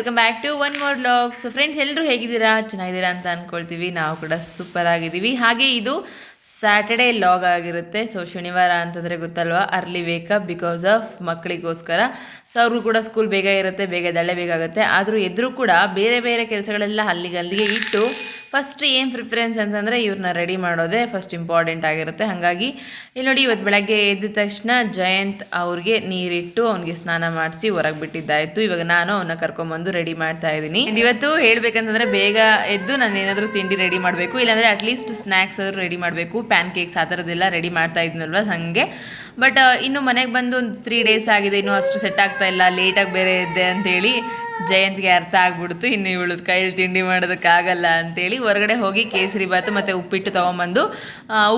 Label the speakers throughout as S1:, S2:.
S1: Welcome back to one more blog so friends ಎಲ್ಲರೂ ಹೇಗಿದ್ದೀರಾ? ಚೆನ್ನಾಗಿದ್ದೀರಾ ಅಂತ ಅಂದ್ಕೊಳ್ತೀವಿ ನಾವು ಕೂಡ ಸೂಪರ್ ಆಗಿದ್ದೀವಿ. ಹಾಗೆ ಇದು ಸ್ಯಾಟರ್ಡೇ ಲಾಗ್ ಆಗಿರುತ್ತೆ. ಸೊ ಶನಿವಾರ ಅಂತಂದರೆ ಗೊತ್ತಲ್ವಾ? Early wake up because of ಮಕ್ಕಳಿಗೋಸ್ಕರ. ಸೊ ಅವ್ರಿಗೂ ಕೂಡ ಸ್ಕೂಲ್ ಬೇಗ ಇರುತ್ತೆ, ಬೇಗ ದಳ್ಳೆ ಬೇಕಾಗುತ್ತೆ ಆದರೂ ಎದುರು ಕೂಡ ಬೇರೆ ಬೇರೆ ಕೆಲಸಗಳೆಲ್ಲ ಅಲ್ಲಿಗೆ ಅಲ್ಲಿಗೆ ಇಟ್ಟು ಫಸ್ಟ್ ಏನು ಪ್ರಿಫರೆನ್ಸ್ ಅಂತಂದರೆ ಇವ್ರನ್ನ ರೆಡಿ ಮಾಡೋದೇ ಫಸ್ಟ್ ಇಂಪಾರ್ಟೆಂಟ್ ಆಗಿರುತ್ತೆ. ಹಾಗಾಗಿ ಇಲ್ಲಿ ನೋಡಿ ಇವತ್ತು ಬೆಳಗ್ಗೆ ಎದ್ದ ತಕ್ಷಣ ಜಯಂತ್ ಅವ್ರಿಗೆ ನೀರಿಟ್ಟು ಅವ್ನಿಗೆ ಸ್ನಾನ ಮಾಡಿಸಿ ಹೊರಗೆ ಬಿಟ್ಟಿದ್ದಾಯಿತು. ಇವಾಗ ನಾನು ಅವನ್ನ ಕರ್ಕೊಂಬಂದು ರೆಡಿ ಮಾಡ್ತಾ ಇದ್ದೀನಿ. ಇವತ್ತು ಹೇಳಬೇಕಂತಂದರೆ ಬೇಗ ಎದ್ದು ನಾನು ಏನಾದರೂ ತಿಂಡಿ ರೆಡಿ ಮಾಡಬೇಕು. ಇಲ್ಲಾಂದರೆ ಅಟ್ಲೀಸ್ಟ್ ಸ್ನ್ಯಾಕ್ಸ್ ಆದರೂ ರೆಡಿ ಮಾಡಬೇಕು. ಪ್ಯಾನ್ ಕೇಕ್ಸ್ ಆ ಥರದ್ದೆಲ್ಲ ರೆಡಿ ಮಾಡ್ತಾ ಇದ್ನಲ್ವ ಸಂಗೆ? ಬಟ್ ಇನ್ನು ಮನೆಗೆ ಬಂದು ಒಂದು ತ್ರೀ ಡೇಸ್ ಆಗಿದೆ. ಇನ್ನು ಅಷ್ಟು ಸೆಟ್ ಆಗ್ತಾ ಇಲ್ಲ. ಲೇಟಾಗಿ ಬೇರೆ ಇದ್ದೆ ಅಂತೇಳಿ ಜಯಂತ್ಗೆ ಅರ್ಥ ಆಗ್ಬಿಡ್ತು. ಇನ್ನು ಇವಳದ ಕೈಯಲ್ಲಿ ತಿಂಡಿ ಮಾಡೋದಕ್ಕಾಗಲ್ಲ ಅಂತೇಳಿ ಹೊರಗಡೆ ಹೋಗಿ ಕೇಸರಿ ಬಾತು ಮತ್ತು ಉಪ್ಪಿಟ್ಟು ತೊಗೊಂಬಂದು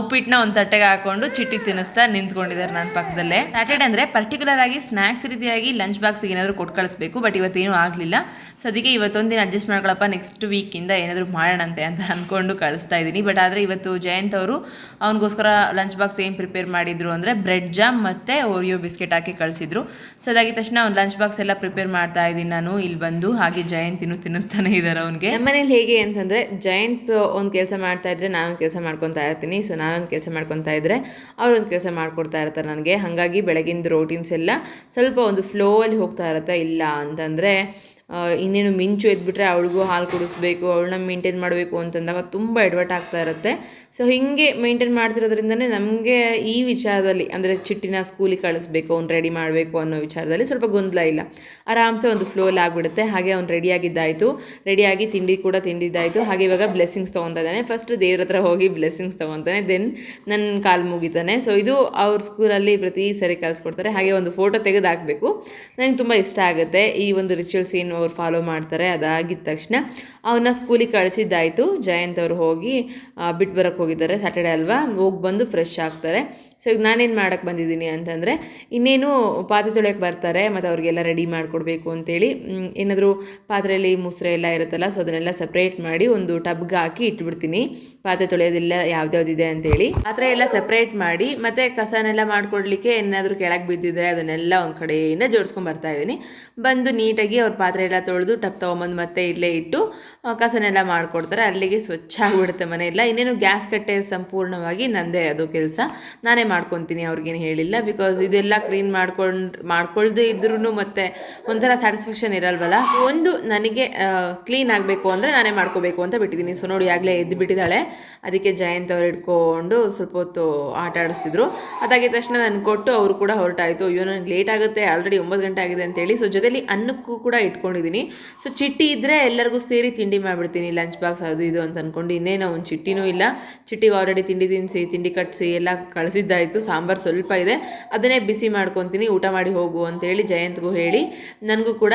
S1: ಉಪ್ಪಿಟ್ಟನ್ನ ಒಂದು ತಟ್ಟೆಗೆ ಹಾಕೊಂಡು ಚಿಟ್ಟಿ ತಿನ್ನಿಸ್ತಾ ನಿಂತ್ಕೊಂಡಿದ್ದಾರೆ ನನ್ನ ಪಕ್ಕದಲ್ಲೇ. ಸ್ಯಾಟರ್ಡೆ ಅಂದರೆ ಪರ್ಟಿಕ್ಯುಲರ್ ಆಗಿ ಸ್ನ್ಯಾಕ್ಸ್ ರೀತಿಯಾಗಿ ಲಂಚ್ ಬಾಕ್ಸಿಗೆ ಏನಾದರೂ ಕೊಟ್ಟು ಕಳಿಸ್ಬೇಕು. ಬಟ್ ಇವತ್ತೇನೂ ಆಗಲಿಲ್ಲ. ಸೊ ಅದಕ್ಕೆ ಇವತ್ತೊಂದಿನ ಅಡ್ಜಸ್ಟ್ ಮಾಡ್ಕೊಳಪ್ಪ ನೆಕ್ಸ್ಟ್ ವೀಕಿಂದ ಏನಾದರೂ ಮಾಡೋಣಂತೆ ಅಂತ ಅಂದ್ಕೊಂಡು ಕಳಿಸ್ತಾ ಇದ್ದೀನಿ. ಬಟ್ ಆದರೆ ಇವತ್ತು ಜಯಂತ್ ಅವರು, ಅವನಿಗೋಸ್ಕರ ಲಂಚ್ ಬಾಕ್ಸ್ ಏನು ಪ್ರಿಪೇರ್ ಮಾಡಿದ್ರು ಅಂದರೆ ಬ್ರೆಡ್ ಜಾಮ್ ಮತ್ತು ಓರಿಯೋ ಬಿಸ್ಕೆಟ್ ಹಾಕಿ ಕಳಿಸಿದ್ರು. ಸೊ ಅದಾಗಿದ ತಕ್ಷಣ ಅವ್ನು ಲಂಚ್ ಬಾಕ್ಸ್ ಎಲ್ಲ ಪ್ರಿಪೇರ್ ಮಾಡ್ತಾ ಇದ್ದೀನಿ. ನಾನು ಇಲ್ಲಿ ಬಂದು ಹಾಗೆ ಜಯಂತ್ ಇನ್ನೂ ತಿನ್ನಿಸ್ತಾನೆ ಇದ್ದಾರೆ ಅವನಿಗೆ. ಮನೇಲಿ ಹೇಗೆ ಅಂತಂದರೆ, ಜಯಂತ್ ಒಂದು ಕೆಲಸ ಮಾಡ್ತಾ ಇದ್ರೆ ನಾನೊಂದು ಕೆಲಸ ಮಾಡ್ಕೊತಾ ಇರ್ತೀನಿ. ಸೊ ನಾನೊಂದು ಕೆಲಸ ಮಾಡ್ಕೊತಾ ಇದ್ದರೆ ಅವ್ರೊಂದು ಕೆಲಸ ಮಾಡ್ಕೊಡ್ತಾ ಇರ್ತಾರೆ ನನಗೆ. ಹಾಗಾಗಿ ಬೆಳಗಿನ ರೋಟೀನ್ಸ್ ಎಲ್ಲ ಸ್ವಲ್ಪ ಒಂದು ಫ್ಲೋ ಅಲ್ಲಿ ಹೋಗ್ತಾ ಇರುತ್ತೆ. ಇಲ್ಲ ಅಂತಂದರೆ ಇನ್ನೇನು ಮಿಂಚು ಎದ್ಬಿಟ್ರೆ ಅವಳಿಗೂ ಹಾಲು ಕುಡಿಸ್ಬೇಕು, ಅವಳನ್ನ ಮೇಂಟೈನ್ ಮಾಡಬೇಕು ಅಂತಂದಾಗ ತುಂಬ ಎಡವಟ್ಟು ಆಗ್ತಾ ಇರುತ್ತೆ. ಸೊ ಹೀಗೆ ಮೇಂಟೈನ್ ಮಾಡ್ತಿರೋದ್ರಿಂದನೇ ನಮಗೆ ಈ ವಿಚಾರದಲ್ಲಿ, ಅಂದರೆ ಚಿಟ್ಟಿನ ಸ್ಕೂಲಿಗೆ ಕಳಿಸ್ಬೇಕು, ಅವ್ನು ರೆಡಿ ಮಾಡಬೇಕು ಅನ್ನೋ ವಿಚಾರದಲ್ಲಿ ಸ್ವಲ್ಪ ಗೊಂದಲ ಇಲ್ಲ. ಆರಾಮ್ಸೆ ಒಂದು ಫ್ಲೋಲ್ ಆಗಿಬಿಡುತ್ತೆ. ಹಾಗೆ ಅವ್ನು ರೆಡಿಯಾಗಿದ್ದಾಯಿತು ರೆಡಿಯಾಗಿ ತಿಂಡಿ ಕೂಡ ತಿಂದಿದ್ದಾಯಿತು. ಹಾಗೆ ಇವಾಗ ಬ್ಲೆಸ್ಸಿಂಗ್ಸ್ ತೊಗೊತಾ ಇದ್ದಾನೆ. ಫಸ್ಟ್ ದೇವ್ರ ಹತ್ರ ಹೋಗಿ ಬ್ಲೆಸ್ಸಿಂಗ್ಸ್ ತೊಗೊತಾನೆ. ದೆನ್ ನನ್ನ ಕಾಲು ಮುಗಿತಾನೆ. ಸೊ ಇದು ಅವ್ರ ಸ್ಕೂಲಲ್ಲಿ ಪ್ರತಿ ಸರಿ ಕಲಿಸ್ಕೊಡ್ತಾರೆ ಹಾಗೆ ಒಂದು ಫೋಟೋ ತೆಗೆದು ಹಾಕಬೇಕು ನನಗೆ ತುಂಬ ಇಷ್ಟ ಆಗುತ್ತೆ ಈ ಒಂದು ರಿಚುವಲ್ಸ್ ಏನು ಅವ್ರು ಫಾಲೋ ಮಾಡ್ತಾರೆ ಅದಾಗಿದ್ದ ತಕ್ಷಣ ಅವನ್ನ ಸ್ಕೂಲಿಗೆ ಕಳಿಸಿದ್ದಾಯಿತು. ಜಯಂತ್ ಅವರು ಹೋಗಿ ಬಿಟ್ಟು ಬರೋಕ್ಕೆ ಹೋಗಿದ್ದಾರೆ. ಸ್ಯಾಟರ್ಡೆ ಅಲ್ವಾ? ಹೋಗಿ ಬಂದು ಫ್ರೆಶ್ ಆಗ್ತಾರೆ. ಸೊ ಈಗ ನಾನೇನು ಮಾಡೋಕ್ಕೆ ಬಂದಿದ್ದೀನಿ ಅಂತಂದರೆ, ಇನ್ನೇನು ಪಾತ್ರೆ ತೊಳೆಯೋಕ್ಕೆ ಬರ್ತಾರೆ, ಮತ್ತು ಅವ್ರಿಗೆಲ್ಲ ರೆಡಿ ಮಾಡಿಕೊಡ್ಬೇಕು ಅಂತೇಳಿ ಏನಾದರೂ ಪಾತ್ರೆಯಲ್ಲಿ ಮುಸ್ರೆ ಎಲ್ಲ ಇರುತ್ತಲ್ಲ ಸೊ ಅದನ್ನೆಲ್ಲ ಸಪ್ರೇಟ್ ಮಾಡಿ ಒಂದು ಟಬ್ಗೆ ಹಾಕಿ ಇಟ್ಬಿಡ್ತೀನಿ. ಪಾತ್ರೆ ತೊಳೆಯೋದೆಲ್ಲ, ಯಾವ್ದ್ಯಾವ್ದಿದೆ ಅಂತೇಳಿ. ಪಾತ್ರೆ ಎಲ್ಲ ಸಪ್ರೇಟ್ ಮಾಡಿ, ಮತ್ತು ಕಸನೆಲ್ಲ ಮಾಡ್ಕೊಡ್ಲಿಕ್ಕೆ ಏನಾದರೂ ಕೆಳಗೆ ಬಿದ್ದಿದ್ರೆ ಅದನ್ನೆಲ್ಲ ಒಂದು ಕಡೆಯಿಂದ ಜೋಡಿಸ್ಕೊಂಡು ಬರ್ತಾ ಇದ್ದೀನಿ. ಬಂದು ನೀಟಾಗಿ ಅವ್ರ ಪಾತ್ರೆ ಎಲ್ಲ ತೊಳೆದು ಟಪ್ ತೊಗೊಂಬಂದು ಮತ್ತೆ ಇಲ್ಲೇ ಇಟ್ಟು ಕಸನೆಲ್ಲ ಮಾಡಿಕೊಡ್ತಾರೆ. ಅಲ್ಲಿಗೆ ಸ್ವಚ್ಛ ಆಗಿಬಿಡುತ್ತೆ ಮನೆಯೆಲ್ಲ. ಇನ್ನೇನು ಗ್ಯಾಸ್ ಕಟ್ಟೆ ಸಂಪೂರ್ಣವಾಗಿ ನಂದೇ ಅದು ಕೆಲಸ. ನಾನೇ ಮಾಡ್ಕೊತೀನಿ, ಅವ್ರಿಗೇನು ಹೇಳಿಲ್ಲ. ಬಿಕಾಸ್ ಇದೆಲ್ಲ ಕ್ಲೀನ್ ಮಾಡ್ಕೊಂಡು, ಮಾಡ್ಕೊಳ್ದೇ ಇದ್ರೂ ಮತ್ತೆ ಒಂಥರ ಸ್ಯಾಟಿಸ್ಫ್ಯಾಕ್ಷನ್ ಇರಲ್ವಲ್ಲ? ಒಂದು ನನಗೆ ಕ್ಲೀನ್ ಆಗಬೇಕು ಅಂದರೆ ನಾನೇ ಮಾಡ್ಕೋಬೇಕು ಅಂತ ಬಿಟ್ಟಿದ್ದೀನಿ. ಸೊ ನೋಡಿ, ಆಗಲೇ ಎದ್ದು ಬಿಟ್ಟಿದ್ದಾಳೆ. ಅದಕ್ಕೆ ಜಯಂತ್ ಅವ್ರು ಹಿಡ್ಕೊಂಡು ಸ್ವಲ್ಪ ಹೊತ್ತು ಆಟ ಆಡಿಸಿದ್ರು. ಅದಾಗಿದ ತಕ್ಷಣ ನಾನು ಕೊಟ್ಟು ಅವರು ಕೂಡ ಹೊರಟಾಯಿತು. ಅಯ್ಯೋ, ನನಗೆ ಲೇಟ್ ಆಗುತ್ತೆ. ಆಲ್ರೆಡಿ ಒಂಬತ್ತು ಗಂಟೆ ಆಗಿದೆ ಅಂತೇಳಿ ಸೊ ಜೊತೆಲಿ ಅನ್ನಕ್ಕೂ ಕೂಡ ಇಟ್ಕೊಂಡಿದ್ದೀನಿ. ಸೊ ಚಿಟ್ಟಿ ಇದ್ದರೆ ಎಲ್ಲರಿಗೂ ಸೇರಿ ತಿಂಡಿ ಮಾಡಿಬಿಡ್ತೀನಿ. ಲಂಚ್ ಬಾಕ್ಸ್ ಅದು ಇದು ಅಂತ ಅಂದ್ಕೊಂಡು ಇನ್ನೇನು ಒಂದು ಚಿಟ್ಟಿನೂ ಇಲ್ಲ. ಚಿಟ್ಟಿಗೆ ಆಲ್ರೆಡಿ ತಿಂಡಿ ತಿನ್ನಿಸಿ ತಿಂಡಿ ಕಟ್ಟಿಸಿ ಎಲ್ಲ ಕಳಿಸಿದ್ದಾಯಿತು ಸಾಂಬಾರು ಸ್ವಲ್ಪ ಇದೆ. ಅದನ್ನೇ ಬಿಸಿ ಮಾಡ್ಕೊತೀನಿ, ಊಟ ಮಾಡಿ ಹೋಗು ಅಂತೇಳಿ ಜಯಂತ್ಗೂ ಹೇಳಿ. ನನಗೂ ಕೂಡ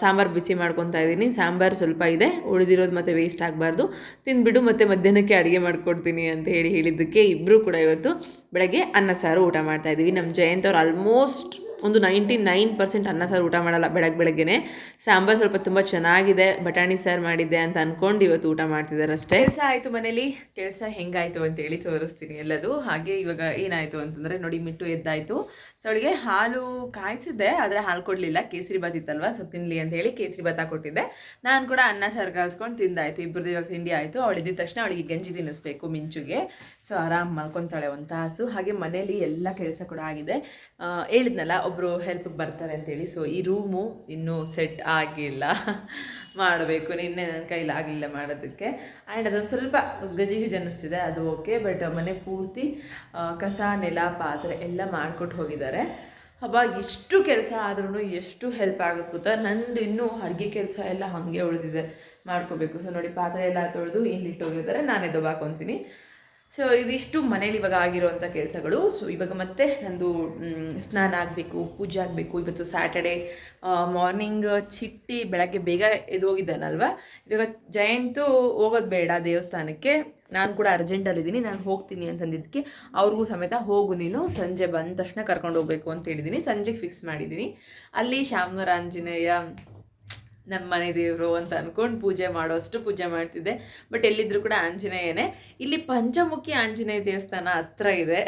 S1: ಸಾಂಬಾರು ಬಿಸಿ ಮಾಡ್ಕೊತಾ ಇದ್ದೀನಿ. ಸಾಂಬಾರು ಸ್ವಲ್ಪ ಇದೆ, ಉಳಿದಿರೋದು ಮತ್ತೆ ವೇಸ್ಟ್ ಆಗಬಾರ್ದು. ತಿಂದುಬಿಡು ಮತ್ತೆ ಮಧ್ಯಾಹ್ನಕ್ಕೆ ಅಡುಗೆ ಮಾಡ್ಕೊಡ್ತೀನಿ ಅಂತ ಹೇಳಿ ಹೇಳಿದ್ದಕ್ಕೆ ಇಬ್ಬರೂ ಕೂಡ ಇವತ್ತು ಬೆಳಗ್ಗೆ ಅನ್ನ, ಸಾರು, ಊಟ ಮಾಡ್ತಾ ಇದ್ದೀವಿ. ನಮ್ಮ ಜಯಂತ್ ಅವ್ರು ಆಲ್ಮೋಸ್ಟ್ ಒಂದು ನೈಂಟಿ ನೈನ್ ಪರ್ಸೆಂಟ್ ಅನ್ನ ಸಾರು ಊಟ ಮಾಡಲ್ಲ ಬೆಳಗ್ಗೆ ಬೆಳಗ್ಗೆನೆ. ಸಾಂಬಾರು ಸ್ವಲ್ಪ ತುಂಬ ಚೆನ್ನಾಗಿದೆ, ಬಟಾಣಿ ಸಾರು ಮಾಡಿದ್ದೆ ಅಂತ ಅಂದ್ಕೊಂಡು ಇವತ್ತು ಊಟ ಮಾಡ್ತಿದ್ದಾರೆ ಅಷ್ಟೇ ಕೆಲಸ ಆಯಿತು ಮನೇಲಿ. ಕೆಲಸ ಹೆಂಗಾಯಿತು ಅಂತೇಳಿ ತೋರಿಸ್ತೀನಿ ಎಲ್ಲದು. ಹಾಗೆ ಇವಾಗ ಏನಾಯಿತು ಅಂತಂದರೆ ನೋಡಿ ಮಿಟ್ಟು ಎದ್ದಾಯಿತು. ಸೊ ಅವಳಿಗೆ ಹಾಲು ಕಾಯಿಸಿದ್ದೆ, ಆದರೆ ಹಾಲು ಕೊಡಲಿಲ್ಲ. ಕೇಸರಿ ಬಾತ್ ಇತ್ತಲ್ವ ಸೊ ತಿನ್ನಲಿ ಅಂತ ಹೇಳಿ ಕೇಸರಿ ಬಾತ್ ಕೊಟ್ಟಿದ್ದೆ. ನಾನು ಕೂಡ ಅನ್ನ ಸಾರು ಕಾಯಿಸ್ಕೊಂಡು ತಿಂದಾಯಿತು. ಇಬ್ಬರದ್ದು ಇವಾಗ ತಿಂಡಿ ಆಯಿತು. ಅವಳಿದ್ದ ತಕ್ಷಣ ಅವಳಿಗೆ ಗಂಜಿ ತಿನ್ನಿಸ್ಬೇಕು ಮಿಂಚುಗೆ. ಸೊ ಆರಾಮ್ ಮಲ್ಕೊತಾಳೆ ಒಂದು ತಾಸು. ಹಾಗೆ ಮನೇಲಿ ಎಲ್ಲ ಕೆಲಸ ಕೂಡ ಆಗಿದೆ. ಹೇಳಿದ್ನಲ್ಲ ಒಬ್ಬರು ಹೆಲ್ಪಿಗೆ ಬರ್ತಾರೆ ಅಂತೇಳಿ. ಸೊ ಈ ರೂಮು ಇನ್ನೂ ಸೆಟ್ ಆಗಿಲ್ಲ. ಮಾಡಬೇಕು. ನಿನ್ನೆ ನನ್ನ ಕೈಲಿ ಆಗಲಿಲ್ಲ ಮಾಡೋದಕ್ಕೆ. ಆ್ಯಂಡ್ ಅದೊಂದು ಸ್ವಲ್ಪ ಗಜಿ ಗಜಿ ಅನ್ನಿಸ್ತಿದೆ. ಅದು ಓಕೆ ಬಟ್ ಮನೆ ಪೂರ್ತಿ ಕಸ, ನೆಲ, ಪಾತ್ರೆ ಎಲ್ಲ ಮಾಡಿಕೊಟ್ಟು ಹೋಗಿದ್ದಾರೆ. ಹಬ್ಬ ಎಷ್ಟು ಕೆಲಸ ಆದ್ರೂ ಎಷ್ಟು ಹೆಲ್ಪ್ ಆಗುತ್ತೆ ಗೊತ್ತಾ? ನಂದು ಇನ್ನೂ ಅಡುಗೆ ಕೆಲಸ ಎಲ್ಲ ಹಾಗೆ ಉಳಿದಿದೆ. ಮಾಡ್ಕೋಬೇಕು. ಸೊ ನೋಡಿ, ಪಾತ್ರೆ ಎಲ್ಲ ತೊಳೆದು ಇಲ್ಲಿಟ್ಟು ಹೋಗಿದ್ದಾರೆ. ನಾನೇ ದಬಾಕೊತೀನಿ ಸೊ ಇದಿಷ್ಟು ಮನೇಲಿ ಇವಾಗ ಆಗಿರುವಂಥ ಕೆಲಸಗಳು. ಸೊ ಇವಾಗ ಮತ್ತೆ ನಂದು ಸ್ನಾನ ಆಗಬೇಕು, ಪೂಜೆ ಆಗಬೇಕು. ಇವತ್ತು ಸ್ಯಾಟರ್ಡೆ ಮಾರ್ನಿಂಗ್ ಚಿಟ್ಟಿ ಬೆಳಗ್ಗೆ ಬೇಗ ಇದು ಹೋಗಿದ್ದಾನಲ್ವ ಇವಾಗ ಜಯಂತು ಹೋಗೋದು ಬೇಡ ದೇವಸ್ಥಾನಕ್ಕೆ. ನಾನು ಕೂಡ ಅರ್ಜೆಂಟಲ್ಲಿದ್ದೀನಿ ನಾನು ಹೋಗ್ತೀನಿ ಅಂತಂದಿದ್ದಕ್ಕೆ ಅವ್ರಿಗೂ ಸಮೇತ ಹೋಗು ನೀನು. ಸಂಜೆ ಬಂದ ತಕ್ಷಣ ಕರ್ಕೊಂಡು ಹೋಗ್ಬೇಕು ಅಂತ ಹೇಳಿದ್ದೀನಿ ಸಂಜೆಗೆ ಫಿಕ್ಸ್ ಮಾಡಿದ್ದೀನಿ ಅಲ್ಲಿ ಶಾಮನೂರ ಆಂಜನೇಯ ನಮ್ಮ ಮನೆ ದೇವರು ಅಂತ ಅಂದ್ಕೊಂಡು ಪೂಜೆ ಮಾಡೋಷ್ಟು ಪೂಜೆ ಮಾಡ್ತಿದ್ದೆ. ಬಟ್ ಎಲ್ಲಿದ್ರು ಕೂಡ ಆಂಜನೇಯನೇ. ಇಲ್ಲಿ ಪಂಚಮುಖಿ ಆಂಜನೇಯ ದೇವಸ್ಥಾನ ಹತ್ರ ಇದೆ.